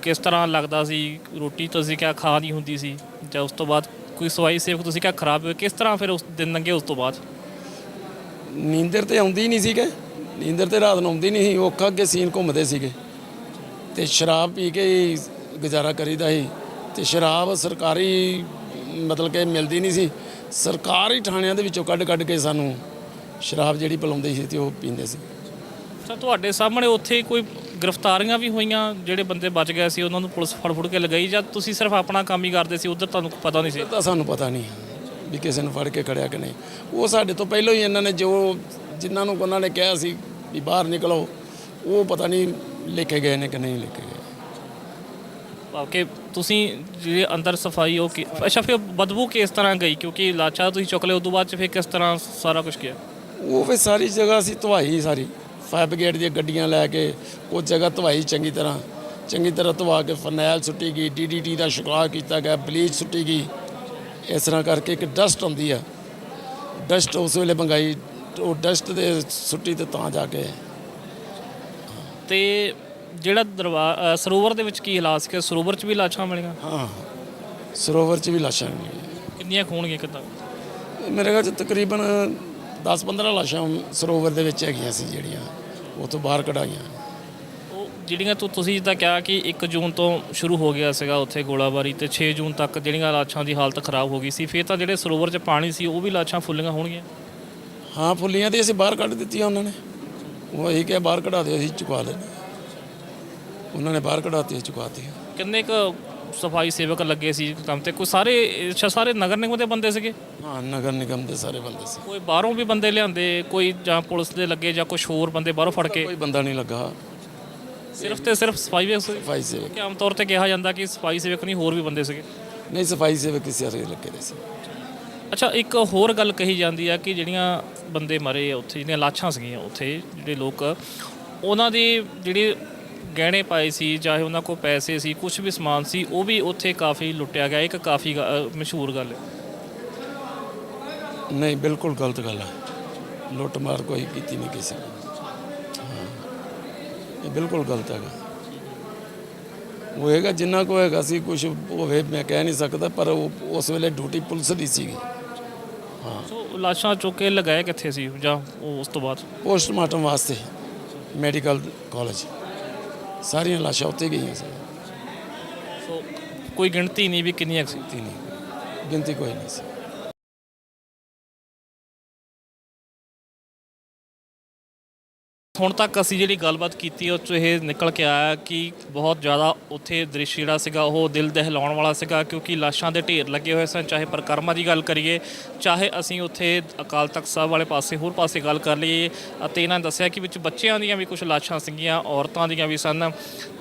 ਕਿਸ ਤਰ੍ਹਾਂ ਲੱਗਦਾ ਸੀ? ਰੋਟੀ ਤੁਸੀਂ ਕਿਹਾ ਖਾ ਨਹੀਂ ਹੁੰਦੀ ਸੀ ਜਾਂ ਉਸ ਤੋਂ ਬਾਅਦ ਕੋਈ ਸਵਾਈ ਸੇਵਕ ਤੁਸੀਂ ਕਿਹਾ ਖਰਾਬ ਹੋਏ ਕਿਸ ਤਰ੍ਹਾਂ ਫਿਰ ਉਸ ਦਿਨ ਲੰਘੇ ਉਸ ਤੋਂ ਬਾਅਦ? ਨੀਂਦਰ ਤੇ ਆਉਂਦੀ ਨਹੀਂ ਸੀਗੇ। ਨੀਂਦਰ ਤੇ ਰਾਤ ਨੂੰ ਆਉਂਦੀ ਨਹੀਂ ਸੀ ਅੱਖਾਂ ਅੱਗੇ ਸੀਨ ਘੁੰਮਦੇ ਸੀਗੇ। ਤੇ ਸ਼ਰਾਬ ਪੀ ਕੇ ਹੀ ਗੁਜ਼ਾਰਾ ਕਰੀਦਾ ਸੀ। ਤੇ ਸ਼ਰਾਬ ਸਰਕਾਰੀ ਮਤਲਬ ਕਿ ਮਿਲਦੀ ਨਹੀਂ ਸੀ। ਸਰਕਾਰੀ ਥਾਣਿਆਂ ਦੇ ਵਿੱਚੋਂ ਕੱਢ ਕੱਢ ਕੇ ਸਾਨੂੰ ਸ਼ਰਾਬ ਜਿਹੜੀ ਪਿਲਾਉਂਦੇ ਸੀ ਤੇ ਉਹ ਪੀਂਦੇ ਸੀ। ਅੱਛਾ ਤੁਹਾਡੇ ਸਾਹਮਣੇ ਉੱਥੇ ਕੋਈ ਗ੍ਰਿਫਤਾਰੀਆਂ ਵੀ ਹੋਈਆਂ ਜਿਹੜੇ ਬੰਦੇ ਬਚ ਗਏ ਸੀ ਉਹਨਾਂ ਨੂੰ ਪੁਲਿਸ ਫੜ ਫੜ ਕੇ ਲਗਾਈ ਜਾਂ ਤੁਸੀਂ ਸਿਰਫ ਆਪਣਾ ਕੰਮ ਹੀ ਕਰਦੇ ਸੀ ਉਧਰ ਤੁਹਾਨੂੰ ਪਤਾ ਨਹੀਂ ਸੀ? ਤਾਂ ਸਾਨੂੰ ਪਤਾ ਨਹੀਂ ਵੀ ਕਿਸੇ ਨੂੰ ਫੜ ਕੇ ਖੜਿਆ ਕਿ ਨਹੀਂ। ਉਹ ਸਾਡੇ ਤੋਂ ਪਹਿਲਾਂ ਹੀ ਇਹਨਾਂ ਨੇ ਜੋ ਜਿਨ੍ਹਾਂ ਨੂੰ ਉਹਨਾਂ ਨੇ ਕਿਹਾ ਸੀ ਵੀ ਬਾਹਰ ਨਿਕਲੋ ਉਹ ਪਤਾ ਨਹੀਂ ਲਿਖੇ ਗਏ ਨੇ ਕਿ ਨਹੀਂ ਲਿਖੇ ਗਏ। ਕਿ ਤੁਸੀਂ ਜਿਹੜੇ ਅੰਦਰ ਸਫ਼ਾਈ ਉਹ ਕੀ ਅੱਛਾ ਫਿਰ ਬਦਬੂ ਕਿਸ ਤਰ੍ਹਾਂ ਗਈ? ਕਿਉਂਕਿ ਲਾਚਾ ਤੁਸੀਂ ਚੁੱਕ ਲਿਆ ਉਦੋਂ ਬਾਅਦ ਚ ਫਿਰ ਕਿਸ ਤਰ੍ਹਾਂ ਸਾਰਾ ਕੁਝ ਗਿਆ? ਉਹ ਫਿਰ ਸਾਰੀ ਜਗ੍ਹਾ ਅਸੀਂ ਧਵਾਈ ਸਾਰੀ। ਫਾਇਰ ਬ੍ਰਿਗੇਡ ਦੀਆਂ ਗੱਡੀਆਂ ਲੈ ਕੇ ਉਹ ਜਗ੍ਹਾ ਧਵਾਈ ਚੰਗੀ ਤਰ੍ਹਾਂ। ਚੰਗੀ ਤਰ੍ਹਾਂ ਧਵਾ ਕੇ ਫਰਨੈਲ ਸੁੱਟੀ ਗਈ ਡੀਡੀਟੀ ਦਾ ਛਿੜਕਾਅ ਕੀਤਾ ਗਿਆ ਬਲੀਚ ਸੁੱਟੀ ਗਈ। ਇਸ ਤਰ੍ਹਾਂ ਕਰਕੇ ਇੱਕ ਡਸਟ ਹੁੰਦੀ ਆ। ਡਸਟ ਉਸ ਵੇਲੇ ਮੰਗਾਈ ਉਹ ਡਸਟ ਦੇ ਸੁੱਟੀ ਤੇ ਤਾਂ ਜਾ ਕੇ। ਤੇ ਜਿਹੜਾ ਦਰਬਾਰ ਸਰੋਵਰ ਦੇ ਵਿੱਚ ਕੀ ਹਾਲਾਤ ਸੀ ਸਰੋਵਰ ਚ ਵੀ ਲਾਸ਼ਾਂ ਮਿਲੀਆਂ? ਹਾਂ ਸਰੋਵਰ 'ਚ ਵੀ ਲਾਸ਼ਾਂ ਮਿਲੀਆਂ। ਕਿੰਨੀਆਂ ਖੋਣਗੀਆਂ ਕਿੱਦਾਂ? ਮੇਰੇ 'ਚ ਤਕਰੀਬਨ 10-15 ਲਾਸ਼ਾਂ ਸਰੋਵਰ ਦੇ ਵਿੱਚ ਹੈਗੀਆਂ ਸੀ ਜਿਹੜੀਆਂ ਉਹ ਤੋਂ ਬਾਹਰ ਕਢਾਈਆਂ। ਉਹ ਜਿਹੜੀਆਂ ਤੁ- ਤੁਸੀਂ ਜਿੱਦਾਂ ਕਿਹਾ ਕਿ 1 ਜੂਨ ਤੋਂ ਸ਼ੁਰੂ ਹੋ ਗਿਆ ਸੀਗਾ ਉੱਥੇ ਗੋਲਾਬਾਰੀ ਤੇ 6 ਜੂਨ ਤੱਕ ਜਿਹੜੀਆਂ ਲਾਸ਼ਾਂ ਦੀ ਹਾਲਤ ਖਰਾਬ ਹੋ ਗਈ ਸੀ ਫਿਰ ਤਾਂ ਜਿਹੜੇ ਸਰੋਵਰ 'ਚ ਪਾਣੀ ਸੀ ਉਹ ਵੀ ਲਾਸ਼ਾਂ ਫੁੱਲੀਆਂ ਹੋਣਗੀਆਂ? ਹਾਂ ਫੁੱਲੀਆਂ ਤੇ ਅਸੀਂ ਬਾਹਰ ਕੱਢ ਦਿੱਤੀਆਂ ਉਹਨਾਂ ਨੇ। ਉਹ ਇਹੀ ਕਿ ਬਾਹਰ ਕਢਾ ਦਿਓ ਅਸੀਂ ਚੁਕਾ ਲੈਂਦੇ ਉਹਨਾਂ ਨੇ ਬਾਹਰ ਕਢਾਤੀ ਚੁਕਾਤੀ ਕਿੰਨੇ ਕੁ ਸਫ਼ਾਈ ਸੇਵਕ ਲੱਗੇ ਸੀ ਕੰਮ ਤੇ? ਕੋਈ ਸਾਰੇ ਅੱਛਾ ਸਾਰੇ ਨਗਰ ਨਿਗਮ ਦੇ ਬੰਦੇ ਸੀਗੇ? ਹਾਂ ਨਗਰ ਨਿਗਮ ਦੇ ਸਾਰੇ ਬੰਦੇ ਸੀ। ਕੋਈ ਬਾਹਰੋਂ ਵੀ ਬੰਦੇ ਲਿਆਂਦੇ ਕੋਈ ਜਾਂ ਪੁਲਿਸ ਦੇ ਲੱਗੇ ਜਾਂ ਕੁਝ ਹੋਰ ਬੰਦੇ ਬਾਹਰੋਂ ਫੜ ਕੇ? ਕੋਈ ਬੰਦਾ ਨਹੀਂ ਲੱਗਾ। ਸਿਰਫ ਤੇ ਸਿਰਫ ਸਫ਼ਾਈ ਵੇ ਸਫ਼ਾਈ ਸੇਵਕ। ਕਿ ਆਮ ਤੌਰ ਤੇ ਕਿਹਾ ਜਾਂਦਾ ਕਿ ਸਫ਼ਾਈ ਸੇਵਕ ਨਹੀਂ ਹੋਰ ਵੀ ਬੰਦੇ ਸੀਗੇ? ਨਹੀਂ ਸਫ਼ਾਈ ਸੇਵਕ ਕਿਸੇ ਸਾਰੇ ਲੱਗੇ ਦੇ ਸੀ। ਅੱਛਾ, ਇੱਕ ਹੋਰ ਗੱਲ ਕਹੀ ਜਾਂਦੀ ਆ ਕਿ ਜਿਹੜੀਆਂ ਬੰਦੇ ਮਰੇ ਆ ਉੱਥੇ, ਜਿਹੜੀਆਂ ਲਾਸ਼ਾਂ ਸੀਗੀਆਂ ਉੱਥੇ, ਜਿਹੜੇ ਲੋਕ, ਉਹਨਾਂ ਦੀ ਜਿਹੜੀ ਗਹਿਣੇ ਪਾਏ ਸੀ, ਚਾਹੇ ਉਹਨਾਂ ਕੋਲ ਪੈਸੇ ਸੀ ਕੁਝ ਵੀ ਸਮਾਨ ਸੀ, ਉਹ ਵੀ ਉੱਥੇ ਕਾਫੀ ਲੁੱਟਿਆ ਗਿਆ। ਇੱਕ ਕਾਫੀ ਗ- ਮਸ਼ਹੂਰ ਗੱਲ ਹੈ। ਨਹੀਂ, ਬਿਲਕੁਲ ਗਲਤ ਗੱਲ ਹੈ ਲੁੱਟ ਮਾਰ ਕੋਈ ਕੀਤੀ ਨਹੀਂ ਕਿਸੇ ਨੇ। ਹਾਂ। ਇਹ ਬਿਲਕੁਲ ਗਲਤ ਹੈਗਾ। ਉਹ ਹੈਗਾ, ਜਿੰਨਾ ਕੋ ਹੈਗਾ ਸੀ ਕੁਝ ਹੋਵੇ, ਮੈਂ ਕਹਿ ਨਹੀਂ ਸਕਦਾ, ਪਰ ਉਹ ਉਸ ਵੇਲੇ ਡਿਊਟੀ ਪੁਲਿਸ ਦੀ ਸੀਗੀ। ਸੋ ਲਾਸ਼ਾਂ ਚੁੱਕ ਕੇ ਲਗਾਏ ਕਿੱਥੇ ਸੀ ਜਾਂ ਉਹ ਉਸ ਤੋਂ ਬਾਅਦ? ਪੋਸਟਮਾਰਟਮ ਵਾਸਤੇ ਮੈਡੀਕਲ ਕਾਲਜ। ਸਾਰੀਆਂ ਲਾਸ਼ਾਂ ਉੱਥੇ ਗਈਆਂ ਸੀ। ਸੋ ਕੋਈ ਗਿਣਤੀ ਨਹੀਂ ਵੀ ਕਿੰਨੀਆਂ ਸੀ? ਨਹੀਂ। ਗਿਣਤੀ ਕੋਈ ਨਹੀਂ ਸੀ। ਹੁਣ ਤੱਕ ਅਸੀਂ ਜਿਹੜੀ ਗੱਲਬਾਤ ਕੀਤੀ ਉਹ 'ਚੋਂ ਇਹ ਨਿਕਲ ਕੇ ਆਇਆ ਕਿ ਬਹੁਤ ਜ਼ਿਆਦਾ ਉੱਥੇ ਦ੍ਰਿਸ਼ ਜਿਹੜਾ ਸੀਗਾ, ਉਹ ਦਿਲ ਦਹਿਲਾਉਣ ਵਾਲਾ ਸੀਗਾ ਕਿਉਂਕਿ ਲਾਸ਼ਾਂ ਦੇ ਢੇਰ ਲੱਗੇ ਹੋਏ ਸਨ। ਚਾਹੇ ਪਰਿਕਰਮਾ ਦੀ ਗੱਲ ਕਰੀਏ, ਚਾਹੇ ਅਸੀਂ ਉੱਥੇ ਅਕਾਲ ਤਖਤ ਸਾਹਿਬ ਵਾਲੇ ਪਾਸੇ ਹੋਰ ਪਾਸੇ ਗੱਲ ਕਰ ਲਈਏ ਅਤੇ ਇਹਨਾਂ ਨੇ ਦੱਸਿਆ ਕਿ ਵਿੱਚ ਬੱਚਿਆਂ ਦੀਆਂ ਵੀ ਕੁਝ ਲਾਸ਼ਾਂ ਸੀਗੀਆਂ, ਔਰਤਾਂ ਦੀਆਂ ਵੀ ਸਨ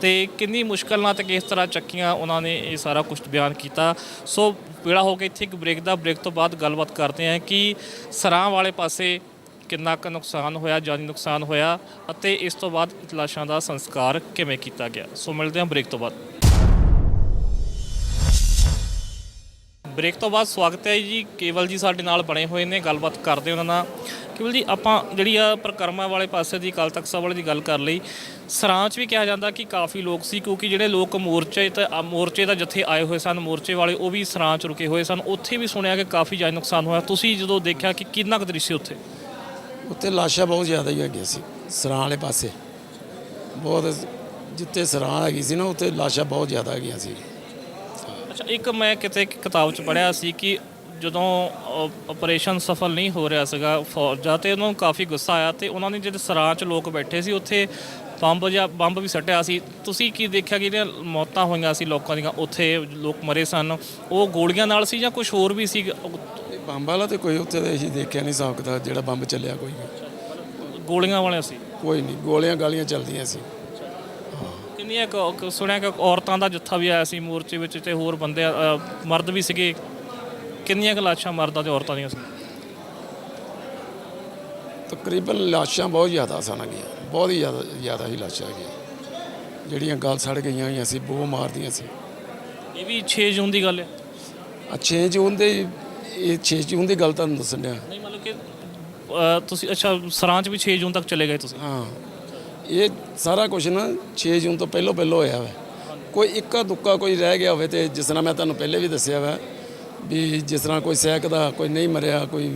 ਤੇ ਕਿੰਨੀ ਮੁਸ਼ਕਲ ਨਾਲ ਤੇ ਕਿਸ ਤਰ੍ਹਾਂ ਚੱਕੀਆਂ ਉਹਨਾਂ ਨੇ ਇਹ ਸਾਰਾ ਕੁਝ ਬਿਆਨ ਕੀਤਾ। ਸੋ ਪੀੜਾ ਹੋ ਕੇ ਇੱਥੇ ਇੱਕ ਬ੍ਰੇਕ ਦਾ ਬ੍ਰੇਕ ਤੋਂ ਬਾਅਦ ਗੱਲਬਾਤ ਕਰਦੇ ਹਾਂ ਕਿ ਸਰਾਂ ਵਾਲੇ ਪਾਸੇ ਕਿੰਨਾ ਕੁ ਨੁਕਸਾਨ ਹੋਇਆ, ਜਾਨੀ ਨੁਕਸਾਨ ਹੋਇਆ ਅਤੇ ਇਸ ਤੋਂ ਬਾਅਦ ਲਾਸ਼ਾਂ ਦਾ ਸੰਸਕਾਰ ਕਿਵੇਂ ਕੀਤਾ ਗਿਆ? ਸੋ ਮਿਲਦੇ ਹਾਂ ਬ੍ਰੇਕ ਤੋਂ ਬਾਅਦ। ਬ੍ਰੇਕ ਤੋਂ ਬਾਅਦ ਸਵਾਗਤ ਹੈ ਜੀ। ਕੇਵਲ ਜੀ ਸਾਡੇ ਨਾਲ ਬਣੇ ਹੋਏ ਨੇ। ਗੱਲਬਾਤ ਕਰਦੇ ਉਹਨਾਂ ਨਾਲ। ਕੇਵਲ ਜੀ, ਆਪਾਂ ਜਿਹੜੀ ਆ ਪ੍ਰਕਰਮਾ ਵਾਲੇ ਪਾਸੇ ਦੀ, ਅਕਾਲ ਤਖਤ ਸਾਹਿਬ ਵਾਲੇ ਦੀ ਗੱਲ ਕਰ ਲਈ। ਸਰਾਂ 'ਚ ਵੀ ਕਿਹਾ ਜਾਂਦਾ ਕਿ ਕਾਫੀ ਲੋਕ ਸੀ, ਕਿਉਂਕਿ ਜਿਹੜੇ ਲੋਕ ਮੋਰਚੇ ਤੇ ਮੋਰਚੇ ਦਾ ਜੱਥੇ ਆਏ ਹੋਏ ਸਨ, ਮੋਰਚੇ ਵਾਲੇ, ਉਹ ਵੀ ਸਰਾਂ 'ਚ ਰੁਕੇ ਹੋਏ ਸਨ। ਉੱਥੇ ਵੀ ਸੁਣਿਆ ਕਿ ਕਾਫੀ ਜਾਨੀ ਨੁਕਸਾਨ ਹੋਇਆ। ਤੁਸੀਂ ਜਦੋਂ ਦੇਖਿਆ ਕਿ ਕਿੰਨਾ ਕੁ ਦ੍ਰਿਸ਼ ਉੱਥੇ? ਉੱਥੇ ਲਾਸ਼ਾਂ ਬਹੁਤ ਜ਼ਿਆਦਾ ਹੀ ਹੈਗੀਆਂ ਸੀ, ਸਰਾਂ ਵਾਲੇ ਪਾਸੇ। ਬਹੁਤ ਜਿੱਥੇ ਸਰਾਂ ਹੈਗੀ ਸੀ ਨਾ, ਉੱਥੇ ਲਾਸ਼ਾਂ ਬਹੁਤ ਜ਼ਿਆਦਾ ਹੈਗੀਆਂ ਸੀ। ਅੱਛਾ, ਇੱਕ ਮੈਂ ਕਿਤੇ ਇੱਕ ਕਿਤਾਬ 'ਚ ਪੜ੍ਹਿਆ ਸੀ ਕਿ ਜਦੋਂ ਆਪਰੇਸ਼ਨ ਸਫਲ ਨਹੀਂ ਹੋ ਰਿਹਾ ਸੀਗਾ ਫੌਜਾਂ ਤੇ, ਉਹਨਾਂ ਨੂੰ ਕਾਫੀ ਗੁੱਸਾ ਆਇਆ ਤੇ ਉਹਨਾਂ ਨੇ ਜਿਹੜੇ ਸਰਾਂ 'ਚ ਲੋਕ ਬੈਠੇ ਸੀ, ਉੱਥੇ ਬੰਬ ਜਾਂ ਬੰਬ ਵੀ ਸੱਟਿਆ ਸੀ। ਤੁਸੀਂ ਕੀ ਦੇਖਿਆ ਕਿ ਜਿਹੜੀਆਂ ਮੌਤਾਂ ਹੋਈਆਂ ਸੀ ਲੋਕਾਂ ਦੀਆਂ, ਉੱਥੇ ਲੋਕ ਮਰੇ ਸਨ, ਉਹ ਗੋਲੀਆਂ ਨਾਲ ਸੀ ਜਾਂ ਕੁਝ ਹੋਰ ਵੀ ਸੀ? ਬੰਬ ਵਾਲਾ ਤੇ ਕੋਈ ਉੱਥੇ ਤਾਂ ਅਸੀਂ ਦੇਖਿਆ ਨਹੀਂ ਸਕਦਾ ਜਿਹੜਾ ਬੰਬ ਚੱਲਿਆ ਕੋਈ ਗੋਲੀਆਂ ਵਾਲਿਆਂ ਸੀ? ਕੋਈ ਨਹੀਂ ਗੋਲੀਆਂ ਗਾਲੀਆਂ ਚੱਲਦੀਆਂ ਸੀ। ਕਿੰਨੀਆਂ ਕੁ- ਕੁ ਸੁਣਿਆ ਕਿ ਔਰਤਾਂ ਦਾ ਜੱਥਾ ਵੀ ਆਇਆ ਸੀ ਮੋਰਚੇ ਵਿੱਚ ਤੇ ਹੋਰ ਬੰਦੇ ਅ, ਮਰਦ ਵੀ ਸੀਗੇ। ਕਿੰਨੀਆਂ ਕੁ ਲਾਸ਼ਾਂ ਮਰਦਾਂ ਤੇ ਔਰਤਾਂ ਦੀਆਂ ਸੀ? ਤਕਰੀਬਨ ਲਾਸ਼ਾਂ ਬਹੁਤ ਜ਼ਿਆਦਾ ਸਨ ਗਈਆਂ ਬਹੁਤ ਹੀ ਜ਼ਿਆਦਾ ਜ਼ਿਆਦਾ ਹੀ ਲਾਸ਼ਾਂ ਹੈਗੀਆਂ। ਜਿਹੜੀਆਂ ਗਲ ਸੜ ਗਈਆਂ ਹੋਈਆਂ ਸੀ ਬੋ ਮਾਰਦੀਆਂ ਸੀ। ਇਹ ਵੀ 6 ਜੂਨ ਦੀ ਗੱਲ ਹੈ। 6 ਜੂਨ ਦੇ ਇਹ 6 ਜੂਨ ਦੀ ਗੱਲ ਤੁਹਾਨੂੰ ਦੱਸਣ ਡਿਆ। ਨਹੀਂ ਮਤਲਬ ਕਿ ਅ, ਤੁਸੀਂ ਅੱਛਾ ਸਰਾਂ 'ਚ ਵੀ 6 ਜੂਨ ਤੱਕ ਚਲੇ ਗਏ ਤੁਸੀਂ? ਹਾਂ। ਇਹ ਸਾਰਾ ਕੁਝ ਨਾ 6 ਜੂਨ ਤੋਂ ਪਹਿਲਾਂ ਪਹਿਲਾਂ ਹੋਇਆ ਵਾ। ਕੋਈ ਇੱਕਾ ਦੁੱਕਾ ਕੋਈ ਰਹਿ ਗਿਆ ਹੋਵੇ ਤੇ ਜਿਸ ਤਰ੍ਹਾਂ ਮੈਂ ਤੁਹਾਨੂੰ ਪਹਿਲੇ ਵੀ ਦੱਸਿਆ ਵਾ ਵੀ ਜਿਸ ਤਰ੍ਹਾਂ ਕੋਈ ਸਹਿਕਦਾ ਕੋਈ ਨਹੀਂ ਮਰਿਆ ਕੋਈ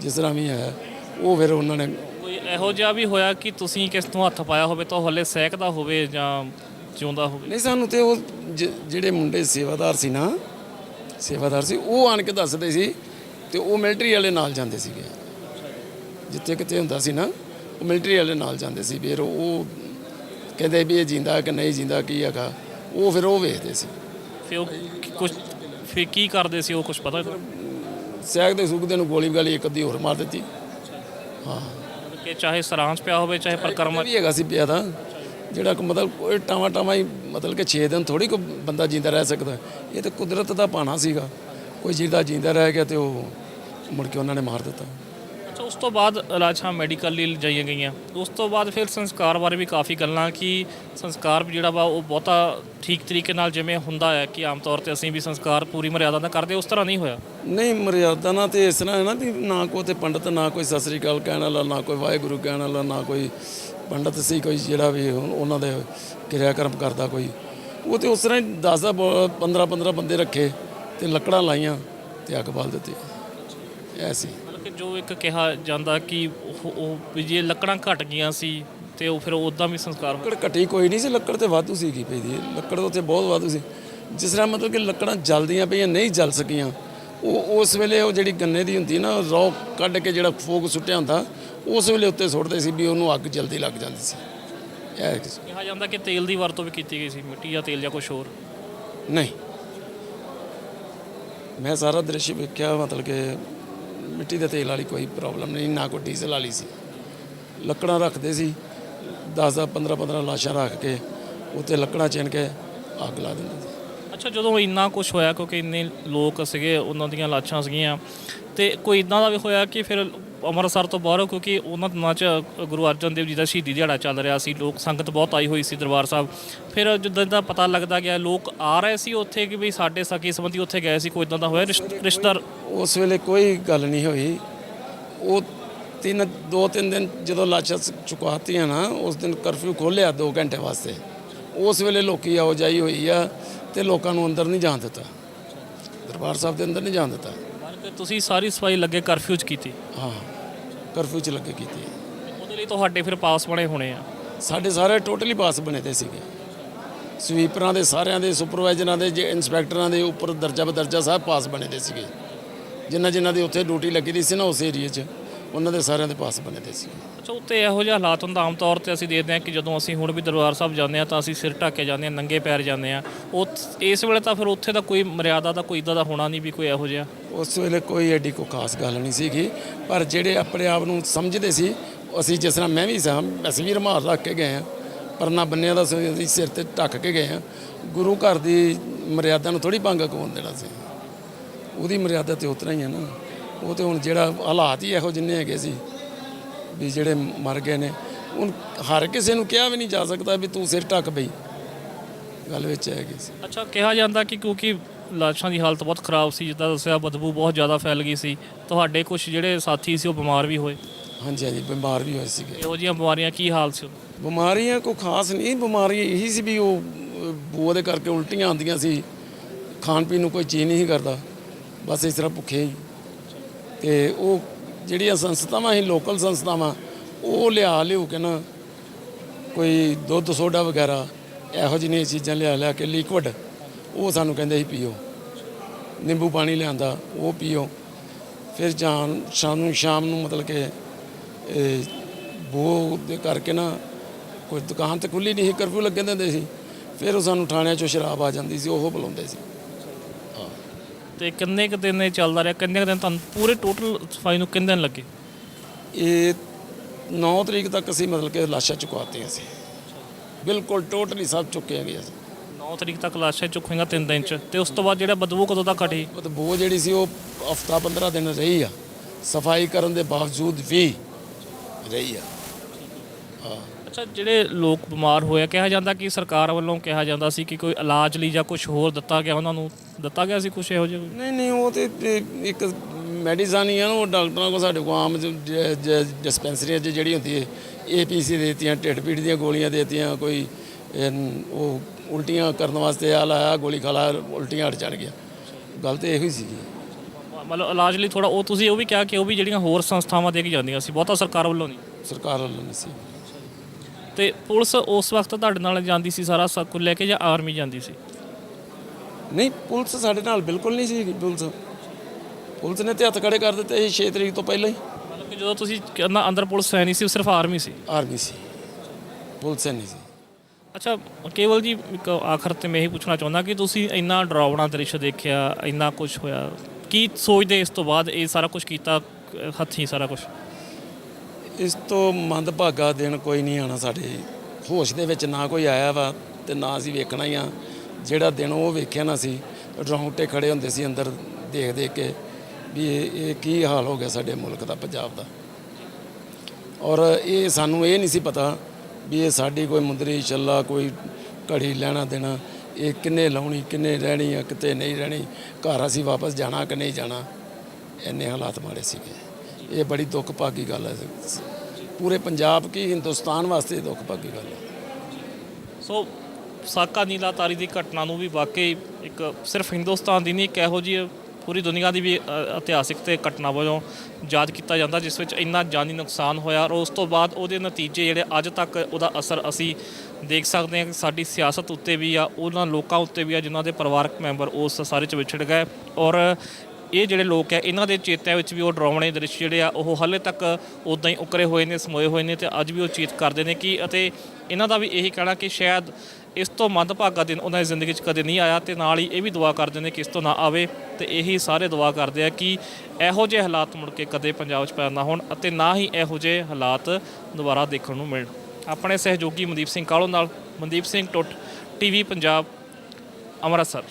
ਜਿਸ ਤਰ੍ਹਾਂ ਵੀ ਹੈ ਉਹ ਫਿਰ ਉਹਨਾਂ ਨੇ ਕੋਈ ਇਹੋ ਜਿਹਾ ਵੀ ਹੋਇਆ ਕਿ ਤੁਸੀਂ ਕਿਸ ਤੋਂ ਹੱਥ ਪਾਇਆ ਹੋਵੇ ਤਾਂ ਉਹ ਹੱਲੇ ਸਹਿਕਦਾ ਹੋਵੇ ਜਾਂ ਜਿਉਂਦਾ ਹੋਵੇ? ਨਹੀਂ ਸਾਨੂੰ ਤੇ ਉਹ ਜ- ਜਿਹੜੇ ਮੁੰਡੇ ਸੇਵਾਦਾਰ ਸੀ ਨਾ ਸੇਵਾਦਾਰ ਸੀ। ਉਹ ਆਣ ਕੇ ਦੱਸਦੇ ਸੀ ਤੇ ਉਹ ਮਿਲਟਰੀ ਵਾਲੇ ਨਾਲ ਜਾਂਦੇ ਸੀਗੇ। ਜਿੱਥੇ ਕਿਤੇ ਹੁੰਦਾ ਸੀ ਨਾ ਉਹ ਮਿਲਟਰੀ ਵਾਲੇ ਨਾਲ ਜਾਂਦੇ ਸੀ। ਫਿਰ ਉਹ ਕਹਿੰਦੇ ਵੀ ਇਹ ਜਿੰਦਾ ਕਿ ਨਹੀਂ ਜਿੰਦਾ ਕੀ ਹੈਗਾ? ਉਹ ਫਿਰ ਉਹ ਵੇਖਦੇ ਸੀ। ਫਿਰ ਉਹ ਕੁਝ ਫਿਰ ਕੀ ਕਰਦੇ ਸੀ ਉਹ ਕੁਝ ਪਤਾ ਸਹਿਕਦੇ ਸੁੱਕਦੇ ਨੂੰ ਗੋਲੀ ਗਾਲੀ ਇੱਕ ਅੱਧੀ ਹੋਰ ਮਾਰ ਦਿੱਤੀ। ਹਾਂ। ਕਿ ਚਾਹੇ ਸਰਾਂ 'ਚ ਪਿਆ ਹੋਵੇ ਚਾਹੇ ਪਰਕਰਮਾ ਵੀ ਹੈਗਾ ਸੀ ਪਿਆ ਤਾਂ। ਜਿਹੜਾ ਕਿ ਮਤਲਬ ਕੋਈ ਟਾਵਾ ਟਾਵਾ ਹੀ ਮਤਲਬ ਕਿ 6 ਦਿਨ ਥੋੜੀ ਕੋ ਬੰਦਾ ਜਿੰਦਾ ਰਹਿ ਸਕਦਾ। ਇਹ ਤਾਂ ਕੁਦਰਤ ਦਾ ਪਾਣਾ ਸੀਗਾ। ਕੋਈ ਜਿਹਦਾ ਜਿੰਦਾ ਰਹਿ ਗਿਆ ਤੇ ਉਹ ਮੁੜ ਕੇ ਉਹਨਾਂ ਨੇ ਮਾਰ ਦਿੱਤਾ। ਅੱਛਾ ਉਸ ਤੋਂ ਬਾਅਦ ਰਾਜਾ ਮੈਡੀਕਲ ਲਈ ਲਿਜਾਈਆਂ ਗਈਆਂ। ਉਸ ਤੋਂ ਬਾਅਦ ਫਿਰ ਸੰਸਕਾਰ ਬਾਰੇ ਵੀ ਕਾਫੀ ਗੱਲਾਂ ਕਿ ਸੰਸਕਾਰ ਜਿਹੜਾ ਵਾ ਉਹ ਬਹੁਤਾ ਠੀਕ ਤਰੀਕੇ ਨਾਲ ਜਿਵੇਂ ਹੁੰਦਾ ਹੈ ਕਿ ਆਮ ਤੌਰ ਤੇ ਅਸੀਂ ਵੀ ਸੰਸਕਾਰ ਪੂਰੀ ਮਰਿਆਦਾ ਨਾਲ ਕਰਦੇ ਉਸ ਤਰ੍ਹਾਂ ਨਹੀਂ ਹੋਇਆ? ਨਹੀਂ ਮਰਿਆਦਾ ਨਾਲ ਤੇ ਇਸ ਤਰ੍ਹਾਂ ਹੈ ਨਾ ਵੀ ਨਾ ਕੋਈ ਤੇ ਪੰਡਤ ਨਾ ਕੋਈ ਸਤਿ ਸ੍ਰੀ ਅਕਾਲ ਕਹਿਣ ਵਾਲਾ ਨਾ ਕੋਈ ਵਾਹਿਗੁਰੂ ਕਹਿਣ ਵਾਲਾ ਨਾ ਕੋਈ ਪੰਡਤ ਸੀ ਕੋਈ ਜਿਹੜਾ ਵੀ ਉਹ- ਉਹਨਾਂ ਦੇ ਕਿਰਿਆ ਕਰਮ ਕਰਦਾ ਕੋਈ। ਉਹ ਤੇ ਉਸ ਤਰ੍ਹਾਂ ਹੀ 10 15 15 ਬੰਦੇ ਰੱਖੇ ਤੇ ਲੱਕੜਾਂ ਲਾਈਆਂ ਤੇ ਅੱਗ ਬਾਲ ਦਿੱਤੀ। ਐਸੀ ਮਤਲਬ ਕਿ ਜੋ ਇੱਕ ਕਿਹਾ ਜਾਂਦਾ ਕਿ ਉਹ ਜੇ ਲੱਕੜਾਂ ਘਟ ਗਈਆਂ ਸੀ ਤੇ ਉਹ ਫਿਰ ਉਦਾਂ ਵੀ ਸੰਸਕਾਰ ਲੱਕੜ ਘਟੀ ਕੋਈ ਨਹੀਂ ਸੀ ਲੱਕੜ ਤੇ ਵਾਧੂ ਸੀਗੀ ਪਈ ਦੀ ਲੱਕੜ ਤਾਂ ਉੱਥੇ ਬਹੁਤ ਵਾਧੂ ਸੀ। ਜਿਸ ਤਰ੍ਹਾਂ ਮਤਲਬ ਕਿ ਲੱਕੜਾਂ ਜਲਦੀਆਂ ਪਈਆਂ ਨਹੀਂ ਜਲ ਸਕੀਆਂ। ਉਹ ਉਸ ਵੇਲੇ ਉਹ ਜਿਹੜੀ ਗੰਨੇ ਦੀ ਹੁੰਦੀ ਨਾ ਰੌ ਕੱਢ ਕੇ ਜਿਹੜਾ ਫੋਕ ਸੁੱਟਿਆ ਹੁੰਦਾ ਉਸ ਵੇਲੇ ਉੱਤੇ ਸੁੱਟਦੇ ਸੀ ਵੀ ਉਹਨੂੰ ਅੱਗ ਜਲਦੀ ਲੱਗ ਜਾਂਦੀ ਸੀ। ਇਹ ਕੁਛ। ਕਿਹਾ ਜਾਂਦਾ ਕਿ ਤੇਲ ਦੀ ਵਰਤੋਂ ਵੀ ਕੀਤੀ ਗਈ ਸੀ ਮਿੱਟੀ ਜਾਂ ਤੇਲ ਜਾਂ ਕੁਝ ਹੋਰ? ਨਹੀਂ। ਮੈਂ ਸਾਰਾ ਦ੍ਰਿਸ਼ ਵੇਖਿਆ ਮਤਲਬ ਕਿ ਮਿੱਟੀ ਦੇ ਤੇਲ ਵਾਲੀ ਕੋਈ ਪ੍ਰੋਬਲਮ ਨਹੀਂ ਨਾ ਕੋਈ ਡੀਜ਼ਲ ਵਾਲੀ ਸੀ। ਲੱਕੜਾਂ ਰੱਖਦੇ ਸੀ 10 10 15 15 ਲਾਸ਼ਾਂ ਰੱਖ ਕੇ ਉੱਤੇ ਲੱਕੜਾਂ ਚਿਣ ਕੇ ਅੱਗ ਲਾ ਦਿੰਦੇ ਸੀ। ਅੱਛਾ ਜਦੋਂ ਇੰਨਾ ਕੁਝ ਹੋਇਆ ਕਿਉਂਕਿ ਇੰਨੇ ਲੋਕ ਸੀਗੇ ਉਹਨਾਂ ਦੀਆਂ ਲਾਸ਼ਾਂ ਸੀਗੀਆਂ ਤੇ ਕੋਈ ਇਦਾਂ ਦਾ ਵੀ ਹੋਇਆ ਕਿ ਫਿਰ ਅੰਮ੍ਰਿਤਸਰ ਤੋਂ ਬਾਹਰੋਂ ਕਿਉਂਕਿ ਉਹਨਾਂ ਦਿਨਾਂ 'ਚ ਗੁਰੂ ਅਰਜਨ ਦੇਵ ਜੀ ਦਾ ਸ਼ਹੀਦੀ ਦਿਹਾੜਾ ਚੱਲ ਰਿਹਾ ਸੀ ਲੋਕ ਸੰਗਤ ਬਹੁਤ ਆਈ ਹੋਈ ਸੀ ਦਰਬਾਰ ਸਾਹਿਬ। ਫਿਰ ਜਦੋਂ ਦਾ ਪਤਾ ਲੱਗਦਾ ਗਿਆ ਲੋਕ ਆ ਰਹੇ ਸੀ ਉੱਥੇ ਕਿ ਵੀ ਸਾਡੇ ਸਕੇ ਸੰਬੰਧੀ ਉੱਥੇ ਗਏ ਸੀ ਕੋਈ ਇਦਾਂ ਦਾ ਹੋਇਆ ਰਿਸ਼ਤ- ਰਿਸ਼ਤੇਦਾਰ? ਉਸ ਵੇਲੇ ਕੋਈ ਗੱਲ ਨਹੀਂ ਹੋਈ। ਉਹ ਤਿੰਨ ਦੋ ਤਿੰਨ ਦਿਨ ਜਦੋਂ ਲਾਸ਼ਾਂ ਚੁਕਵਾਤੀਆਂ ਨਾ ਉਸ ਦਿਨ ਕਰਫਿਊ ਖੋਲ੍ਹਿਆ 2 ਘੰਟੇ ਵਾਸਤੇ। ਉਸ ਵੇਲੇ ਲੋਕੀ ਆਓ ਜਾਈ ਹੋਈ ਆ ਤੇ ਲੋਕਾਂ ਨੂੰ ਅੰਦਰ ਨਹੀਂ ਜਾਣ ਦਿੱਤਾ। ਦਰਬਾਰ ਸਾਹਿਬ ਦੇ ਅੰਦਰ ਨਹੀਂ ਜਾਣ ਦਿੱਤਾ। ਤੁਸੀਂ ਸਾਰੀ ਸਫ਼ਾਈ ਲੱਗੇ ਕਰਫਿਊ 'ਚ ਕੀਤੀ? ਹਾਂ। ਕਰਫਿਊ ਚ ਲੱਗੇ ਕੀਤੀ ਉਹਦੇ ਲਈ ਤੁਹਾਡੇ ਫਿਰ ਪਾਸ ਬਣੇ ਹੋਣੇ ਆ? ਸਾਡੇ ਸਾਰੇ ਟੋਟਲੀ ਪਾਸ ਬਣੇ ਤੇ ਸੀਗੇ। ਸਵੀਪਰਾਂ ਦੇ ਸਾਰਿਆਂ ਦੇ ਸੁਪਰਵਾਈਜ਼ਰਾਂ ਦੇ ਜੇ ਇੰਸਪੈਕਟਰਾਂ ਦੇ ਉੱਪਰ ਦਰਜਾ ਬਦਰਜਾ ਸਭ ਪਾਸ ਬਣੇ ਦੇ ਸੀਗੇ। ਜਿਨ੍ਹਾਂ ਜਿਨ੍ਹਾਂ ਦੀ ਉੱਥੇ ਡਿਊਟੀ ਲੱਗੀ ਦੀ ਸੀ ਨਾ ਉਸ ਏਰੀਏ 'ਚ। ਉਹਨਾਂ ਦੇ ਸਾਰਿਆਂ ਦੇ ਪਾਸ ਬਣੇ ਦੇ ਸੀ। ਅੱਛਾ ਉੱਤੇ ਇਹੋ ਜਿਹਾ ਹਾਲਾਤ ਹੁੰਦਾ ਆਮ ਤੌਰ ਤੇ ਅਸੀਂ ਦੇਖਦੇ ਹਾਂ ਕਿ ਜਦੋਂ ਅਸੀਂ ਹੁਣ ਵੀ ਦਰਬਾਰ ਸਾਹਿਬ ਜਾਂਦੇ ਹਾਂ ਤਾਂ ਅਸੀਂ ਸਿਰ ਢੱਕ ਕੇ ਜਾਂਦੇ ਹਾਂ ਨੰਗੇ ਪੈਰ ਜਾਂਦੇ ਹਾਂ। ਉਹ ਇਸ ਵੇਲੇ ਤਾਂ ਫਿਰ ਉੱਥੇ ਦਾ ਕੋਈ ਮਰਿਆਦਾ ਦਾ ਕੋਈ ਇਦਾਂ ਦਾ ਹੋਣਾ ਨਹੀਂ ਵੀ ਕੋਈ ਇਹੋ ਜਿਹਾ। ਉਸ ਵੇਲੇ ਕੋਈ ਐਡੀ ਕੋਈ ਖਾਸ ਗੱਲ ਨਹੀਂ ਸੀਗੀ ਪਰ ਜਿਹੜੇ ਆਪਣੇ ਆਪ ਨੂੰ ਸਮਝਦੇ ਸੀ ਅਸੀਂ ਜਿਸ ਤਰ੍ਹਾਂ ਮੈਂ ਵੀ ਸਾਂ ਅਸੀਂ ਵੀ ਰੁਮਾਲ ਰੱਖ ਕੇ ਗਏ ਆ ਪਰਨਾ ਬੰਨਿਆ ਦਾ ਅਸੀਂ ਸਿਰ ਤੇ ਢੱਕ ਕੇ ਗਏ ਆ ਗੁਰੂ ਘਰ ਦੀ ਮਰਿਆਦਾ ਨੂੰ ਥੋੜੀ ਭੰਗ ਕੌਣ ਦੇਣਾ ਸੀ। ਉਹਦੀ ਮਰਿਆਦਾ ਤੇ ਉਤਰਾ ਹੀ ਆ ਨਾ। ਉਹ ਤੇ ਹੁਣ ਜਿਹੜਾ ਹਾਲਾਤ ਹੀ ਇਹੋ ਜਿੰਨੇ ਹੈਗੇ ਸੀ ਵੀ ਜਿਹੜੇ ਮਰ ਗਏ ਨੇ ਹੁਣ ਹਰ ਕਿਸੇ ਨੂੰ ਕਿਹਾ ਵੀ ਨਹੀਂ ਜਾ ਸਕਦਾ ਵੀ ਤੂੰ ਸਿਰ ਢੱਕ ਬਈ। ਗੱਲ ਵਿੱਚ ਹੈਗੀ ਸੀ। ਅੱਛਾ ਕਿਹਾ ਜਾਂਦਾ ਕਿ ਕਿਉਂਕਿ ਲਾਸ਼ਾਂ ਦੀ ਹਾਲਤ ਬਹੁਤ ਖਰਾਬ ਸੀ ਜਿੱਦਾਂ ਦੱਸਿਆ ਬਦਬੂ ਬਹੁਤ ਜ਼ਿਆਦਾ ਫੈਲ ਗਈ ਸੀ ਤੁਹਾਡੇ ਕੁਝ ਜਿਹੜੇ ਸਾਥੀ ਸੀ ਉਹ ਬਿਮਾਰ ਵੀ ਹੋਏ? ਹਾਂਜੀ ਹਾਂਜੀ ਬਿਮਾਰ ਵੀ ਹੋਏ ਸੀਗੇ। ਇਹੋ ਜਿਹੀਆਂ ਬਿਮਾਰੀਆਂ ਕੀ ਹਾਲ ਸੀ? ਬਿਮਾਰੀਆਂ ਕੋਈ ਖਾਸ ਨਹੀਂ ਬਿਮਾਰੀ ਇਹੀ ਸੀ ਵੀ ਉਹ ਬੂਆ ਦੇ ਕਰਕੇ ਉਲਟੀਆਂ ਆਉਂਦੀਆਂ ਸੀ ਖਾਣ ਪੀਣ ਨੂੰ ਕੋਈ ਚੀਜ਼ ਨਹੀਂ ਕਰਦਾ ਬਸ ਇਸ ਤਰ੍ਹਾਂ ਭੁੱਖੇ ਹੀ। ਤੇ ਉਹ ਜਿਹੜੀਆਂ ਸੰਸਥਾਵਾਂ ਸੀ ਲੋਕਲ ਸੰਸਥਾਵਾਂ, ਉਹ ਲਿਆ ਲਿਓ ਕੇ ਨਾ ਕੋਈ ਦੁੱਧ ਸੋਡਾ ਵਗੈਰਾ ਇਹੋ ਜਿਹੀਆਂ ਚੀਜ਼ਾਂ ਲਿਆ ਲਿਆ ਕੇ ਲਿਕਵਿਡ ਉਹ ਸਾਨੂੰ ਕਹਿੰਦੇ ਸੀ ਪੀਓ। ਨਿੰਬੂ ਪਾਣੀ ਲਿਆਂਦਾ, ਉਹ ਪੀਓ। ਫਿਰ ਜਾਨ ਸ਼ਾਮ ਨੂੰ ਸ਼ਾਮ ਨੂੰ ਮਤਲਬ ਕਿ, ਇਹ ਬੋ ਦੇ ਕਰਕੇ ਨਾ ਕੋਈ ਦੁਕਾਨ ਤੇ ਖੁੱਲੀ ਨਹੀਂ ਸੀ, ਕਰਫਿਊ ਲੱਗੇ ਦਿੰਦੇ ਸੀ। ਫਿਰ ਉਹ ਸਾਨੂੰ ਥਾਣਿਆਂ ਚੋਂ ਸ਼ਰਾਬ ਆ ਜਾਂਦੀ ਸੀ, ਉਹ ਬੁਲਾਉਂਦੇ ਸੀ। ਤੇ ਕਿੰਨੇ ਕੁ ਦਿਨ ਇਹ ਚੱਲਦਾ ਰਿਹਾ? ਕਿੰਨੇ ਕੁ ਦਿਨ ਤੁਹਾਨੂੰ ਪੂਰੇ ਟੋਟਲ ਸਫ਼ਾਈ ਨੂੰ ਕਿੰਨੇ ਦਿਨ ਲੱਗੇ? ਇਹ 9 ਤਰੀਕ ਤੱਕ ਅਸੀਂ ਮਤਲਬ ਕਿ ਲਾਸ਼ਾਂ ਚੁਕਵਾਤੀਆਂ ਸੀ। ਬਿਲਕੁਲ ਟੋਟਲੀ ਸਭ ਚੁੱਕੇ ਹੈਗੇ ਅਸੀਂ। 9 ਤਰੀਕ ਤੱਕ ਲਾਸ਼ਾਂ ਚੁੱਕੇਗਾ 3 ਦਿਨ ਚ। ਤੇ ਉਸ ਤੋਂ ਬਾਅਦ ਜਿਹੜਾ ਬਦਬੂ ਕਦੋਂ ਤੱਕ ਹਟੀ? ਉਹ ਬੋ ਜਿਹੜੀ ਸੀ ਉਹ ਹਫਤਾ 15 ਦਿਨ ਰਹੀ ਆ। ਸਫ਼ਾਈ ਕਰਨ ਦੇ ਬਾਵਜੂਦ ਵੀ ਰਹੀ ਆ। ਹਾਂ। ਅੱਛਾ ਜਿਹੜੇ ਲੋਕ ਬਿਮਾਰ ਹੋਏ ਆ, ਕਿਹਾ ਜਾਂਦਾ ਕਿ ਸਰਕਾਰ ਵੱਲੋਂ ਕਿਹਾ ਜਾਂਦਾ ਸੀ ਕਿ ਕੋਈ ਇਲਾਜ ਲਈ ਜਾਂ ਕੁਝ ਹੋਰ ਦਿੱਤਾ ਗਿਆ ਉਹਨਾਂ ਨੂੰ। ਦਿੱਤਾ ਗਿਆ ਸੀ ਕੁਝ ਇਹੋ ਜਿਹਾ? ਨਹੀਂ ਨਹੀਂ ਉਹ ਤੇ ਤੇ ਇੱਕ ਮੈਡੀਸਨ ਹੀ ਆ ਨਾ ਉਹ ਡਾਕਟਰਾਂ ਕੋਲ ਸਾਡੇ ਕੋਲ ਆਮ ਡਿਸਪੈਂਸਰੀਆਂ 'ਚ ਜਿਹੜੀ ਹੁੰਦੀ ਹੈ ਏਪੀਸੀ ਦੇ ਦਿੱਤੀਆਂ ਢਿੱਡ ਪੀੜ ਦੀਆਂ ਗੋਲੀਆਂ ਦੇ ਦਿੱਤੀਆਂ ਕੋਈ ਇਹ, ਉਹ ਉਲਟੀਆਂ ਕਰਨ ਵਾਸਤੇ ਆ ਲਾਇਆ ਗੋਲੀ ਖਾ ਲਾ ਉਲਟੀਆਂ ਹਟ ਜਾਣ ਗਿਆ ਗੱਲ ਤੇ ਇਹੋ ਹੀ ਸੀਗੀ। ਮਤਲਬ ਇਲਾਜ ਲਈ ਥੋੜਾ ਉਹ ਤੁਸੀਂ ਉਹ ਵੀ ਕਿਹਾ ਕਿ ਉਹ ਵੀ ਜਿਹੜੀਆਂ ਹੋਰ ਸੰਸਥਾਵਾਂ ਦੇ ਕੇ ਜਾਂਦੀਆਂ ਸੀ ਬਹੁਤਾ ਸਰਕਾਰ ਵੱਲੋਂ ਨਹੀਂ? ਸਰਕਾਰ ਵੱਲੋਂ ਨਹੀਂ ਸੀ। ਤੇ ਪੁਲਿਸ ਉਸ ਵਕਤ ਤੁਹਾਡੇ ਨਾਲ ਜਾਂਦੀ ਸੀ ਸਾਰਾ ਸਭ ਕੁਝ ਲੈ ਕੇ ਜਾਂ ਆਰਮੀ ਜਾਂਦੀ ਸੀ? ਨਹੀਂ ਪੁਲਿਸ ਸਾਡੇ ਨਾਲ ਬਿਲਕੁਲ ਨਹੀਂ ਸੀ ਪੁਲਿਸ। ਪੁਲਿਸ ਨੇ ਤੇ ਹੱਥ ਖੜੇ ਕਰ ਦਿੱਤੇ ਸੀ 6 ਤਰੀਕ ਤੋਂ ਪਹਿਲਾਂ ਹੀ। ਮਤਲਬ ਕਿ ਜਦੋਂ ਤੁਸੀਂ ਕਹਿੰਦਾ ਅੰਦਰ ਪੁਲਿਸ ਹੈ ਨਹੀਂ ਸੀ ਸਿਰਫ ਆਰਮੀ ਸੀ? ਆਰਮੀ ਸੀ। ਪੁਲਿਸ ਨਹੀਂ ਸੀ। ਅੱਛਾ ਕੇਵਲ ਜੀ ਇੱਕ ਆਖਰ ਤੇ ਮੈਂ ਇਹੀ ਪੁੱਛਣਾ ਚਾਹੁੰਦਾ ਕਿ ਤੁਸੀਂ ਇੰਨਾ ਡਰਾਵਣਾ ਦ੍ਰਿਸ਼ ਦੇਖਿਆ ਇੰਨਾ ਕੁਝ ਹੋਇਆ। ਕੀ ਸੋਚਦੇ ਇਸ ਤੋਂ ਬਾਅਦ ਇਹ ਸਾਰਾ ਕੁਝ ਕੀਤਾ ਹੱਥੀਂ ਸਾਰਾ ਕੁਝ ਇਸ ਤੋਂ ਮੰਦਭਾਗਾ ਦਿਨ ਕੋਈ ਨਹੀਂ ਆਣਾ ਸਾਡੇ। ਹੋਸ਼ ਦੇ ਵਿੱਚ ਨਾ ਕੋਈ ਆਇਆ ਵਾ ਤੇ ਨਾ ਅਸੀਂ ਵੇਖਣਾ ਹੀ ਆ। ਜਿਹੜਾ ਦਿਨ ਉਹ ਵੇਖਿਆ ਨਾ ਸੀ ਰੌਂਗਟੇ ਖੜੇ ਹੁੰਦੇ ਸੀ ਅੰਦਰ ਦੇਖ ਦੇਖ ਕੇ ਵੀ ਇਹ ਇਹ ਕੀ ਹਾਲ ਹੋ ਗਿਆ ਸਾਡੇ ਮੁਲਕ ਦਾ, ਪੰਜਾਬ ਦਾ। ਔਰ ਇਹ ਸਾਨੂੰ ਇਹ ਨਹੀਂ ਸੀ ਪਤਾ ਵੀ ਇਹ ਸਾਡੀ ਕੋਈ ਮੁੰਦਰੀ ਛੱਲਾ, ਕੋਈ ਘੜੀ ਲੈਣਾ ਦੇਣਾ, ਇਹ ਕਿੰਨੇ ਲਾਉਣੀ, ਕਿੰਨੇ ਰਹਿਣੀ ਆ, ਕਿਤੇ ਨਹੀਂ ਰਹਿਣੀ, ਘਰ ਅਸੀਂ ਵਾਪਸ ਜਾਣਾ ਕਿ ਨਹੀਂ ਜਾਣਾ, ਇੰਨੇ ਹਾਲਾਤ ਮਾੜੇ ਸੀਗੇ। ਇਹ ਬੜੀ ਦੁੱਖ ਭਾਗੀ ਗੱਲ ਹੈ। ਪੂਰੇ ਪੰਜਾਬ ਕੀ ਹਿੰਦੁਸਤਾਨ ਵਾਸਤੇ ਦੁੱਖ ਭਾਗੀ ਗੱਲ ਹੈ। ਸੋ ਸਾਕਾ ਨੀਲਾ ਤਾਰੀ ਦੀ ਘਟਨਾ ਨੂੰ ਵੀ ਵਾਕਈ ਇੱਕ ਸਿਰਫ ਹਿੰਦੁਸਤਾਨ ਦੀ ਨਹੀਂ, ਇੱਕ ਇਹੋ ਜਿਹੀ ਪੂਰੀ ਦੁਨੀਆ ਦੀ ਵੀ ਇਤਿਹਾਸਿਕ ਤੇ ਘਟਨਾ ਵਜੋਂ ਯਾਦ ਕੀਤਾ ਜਾਂਦਾ, ਜਿਸ ਵਿੱਚ ਇੰਨਾ ਜਾਨੀ ਨੁਕਸਾਨ ਹੋਇਆ ਔਰ ਉਸ ਤੋਂ ਬਾਅਦ ਉਹਦੇ ਨਤੀਜੇ ਜਿਹੜੇ ਅੱਜ ਤੱਕ ਉਹਦਾ ਅਸਰ ਅਸੀਂ ਦੇਖ ਸਕਦੇ ਹਾਂ ਕਿ ਸਾਡੀ ਸਿਆਸਤ ਉੱਤੇ ਵੀ ਆ, ਉਹਨਾਂ ਲੋਕਾਂ ਉੱਤੇ ਵੀ ਆ, ਜਿਨ੍ਹਾਂ ਦੇ ਪਰਿਵਾਰਕ ਮੈਂਬਰ ਉਸ ਸਾਰੇ ਚ ਵਿਛੜ ਗਏ ਔਰ ਇਹ ਜਿਹੜੇ ਲੋਕ ਹੈ ਇਹਨਾਂ ਦੇ ਚੇਤਿਆਂ ਵਿੱਚ ਵੀ ਉਹ ਡਰਾਉਣੇ ਦ੍ਰਿਸ਼ ਜਿਹੜੇ ਆ, ਉਹ ਹਾਲੇ ਤੱਕ ਉਦਾਂ ਹੀ ਉਕਰੇ ਹੋਏ ਨੇ, ਸਮੋਏ ਹੋਏ ਨੇ ਤੇ ਅੱਜ ਵੀ ਉਹ ਚੀਤ ਕਰਦੇ ਨੇ ਕਿ ਅਤੇ ਇਹਨਾਂ ਦਾ ਵੀ ਇਹੀ ਕਹਿਣਾ ਕਿ ਸ਼ਾਇਦ ਇਸ ਤੋਂ ਮੰਦਭਾਗਾ ਦਿਨ ਉਹਨਾਂ ਦੀ ਜ਼ਿੰਦਗੀ 'ਚ ਕਦੇ ਨਹੀਂ ਆਇਆ ਤੇ ਨਾਲ ਹੀ ਇਹ ਵੀ ਦੁਆ ਕਰਦੇ ਨੇ ਕਿ ਇਸ ਤੋਂ ਨਾ ਆਵੇ ਤੇ ਇਹੀ ਸਾਰੇ ਦੁਆ ਕਰਦੇ ਆ ਕਿ ਇਹੋ ਜਿਹੇ ਹਾਲਾਤ ਮੁੜ ਕੇ ਕਦੇ ਪੰਜਾਬ 'ਚ ਪੈਦਾ ਨਾ ਹੋਣ ਅਤੇ ਨਾ ਹੀ ਇਹੋ ਜਿਹੇ ਹਾਲਾਤ ਦੁਬਾਰਾ ਦੇਖਣ ਨੂੰ ਮਿਲਣ। ਆਪਣੇ ਸਹਿਯੋਗੀ ਮਨਦੀਪ ਸਿੰਘ ਕਾਲੋ ਨਾਲ ਮਨਦੀਪ ਸਿੰਘ ਟੁੱਟ, ਟੀਵੀ ਪੰਜਾਬ, ਅੰਮ੍ਰਿਤਸਰ।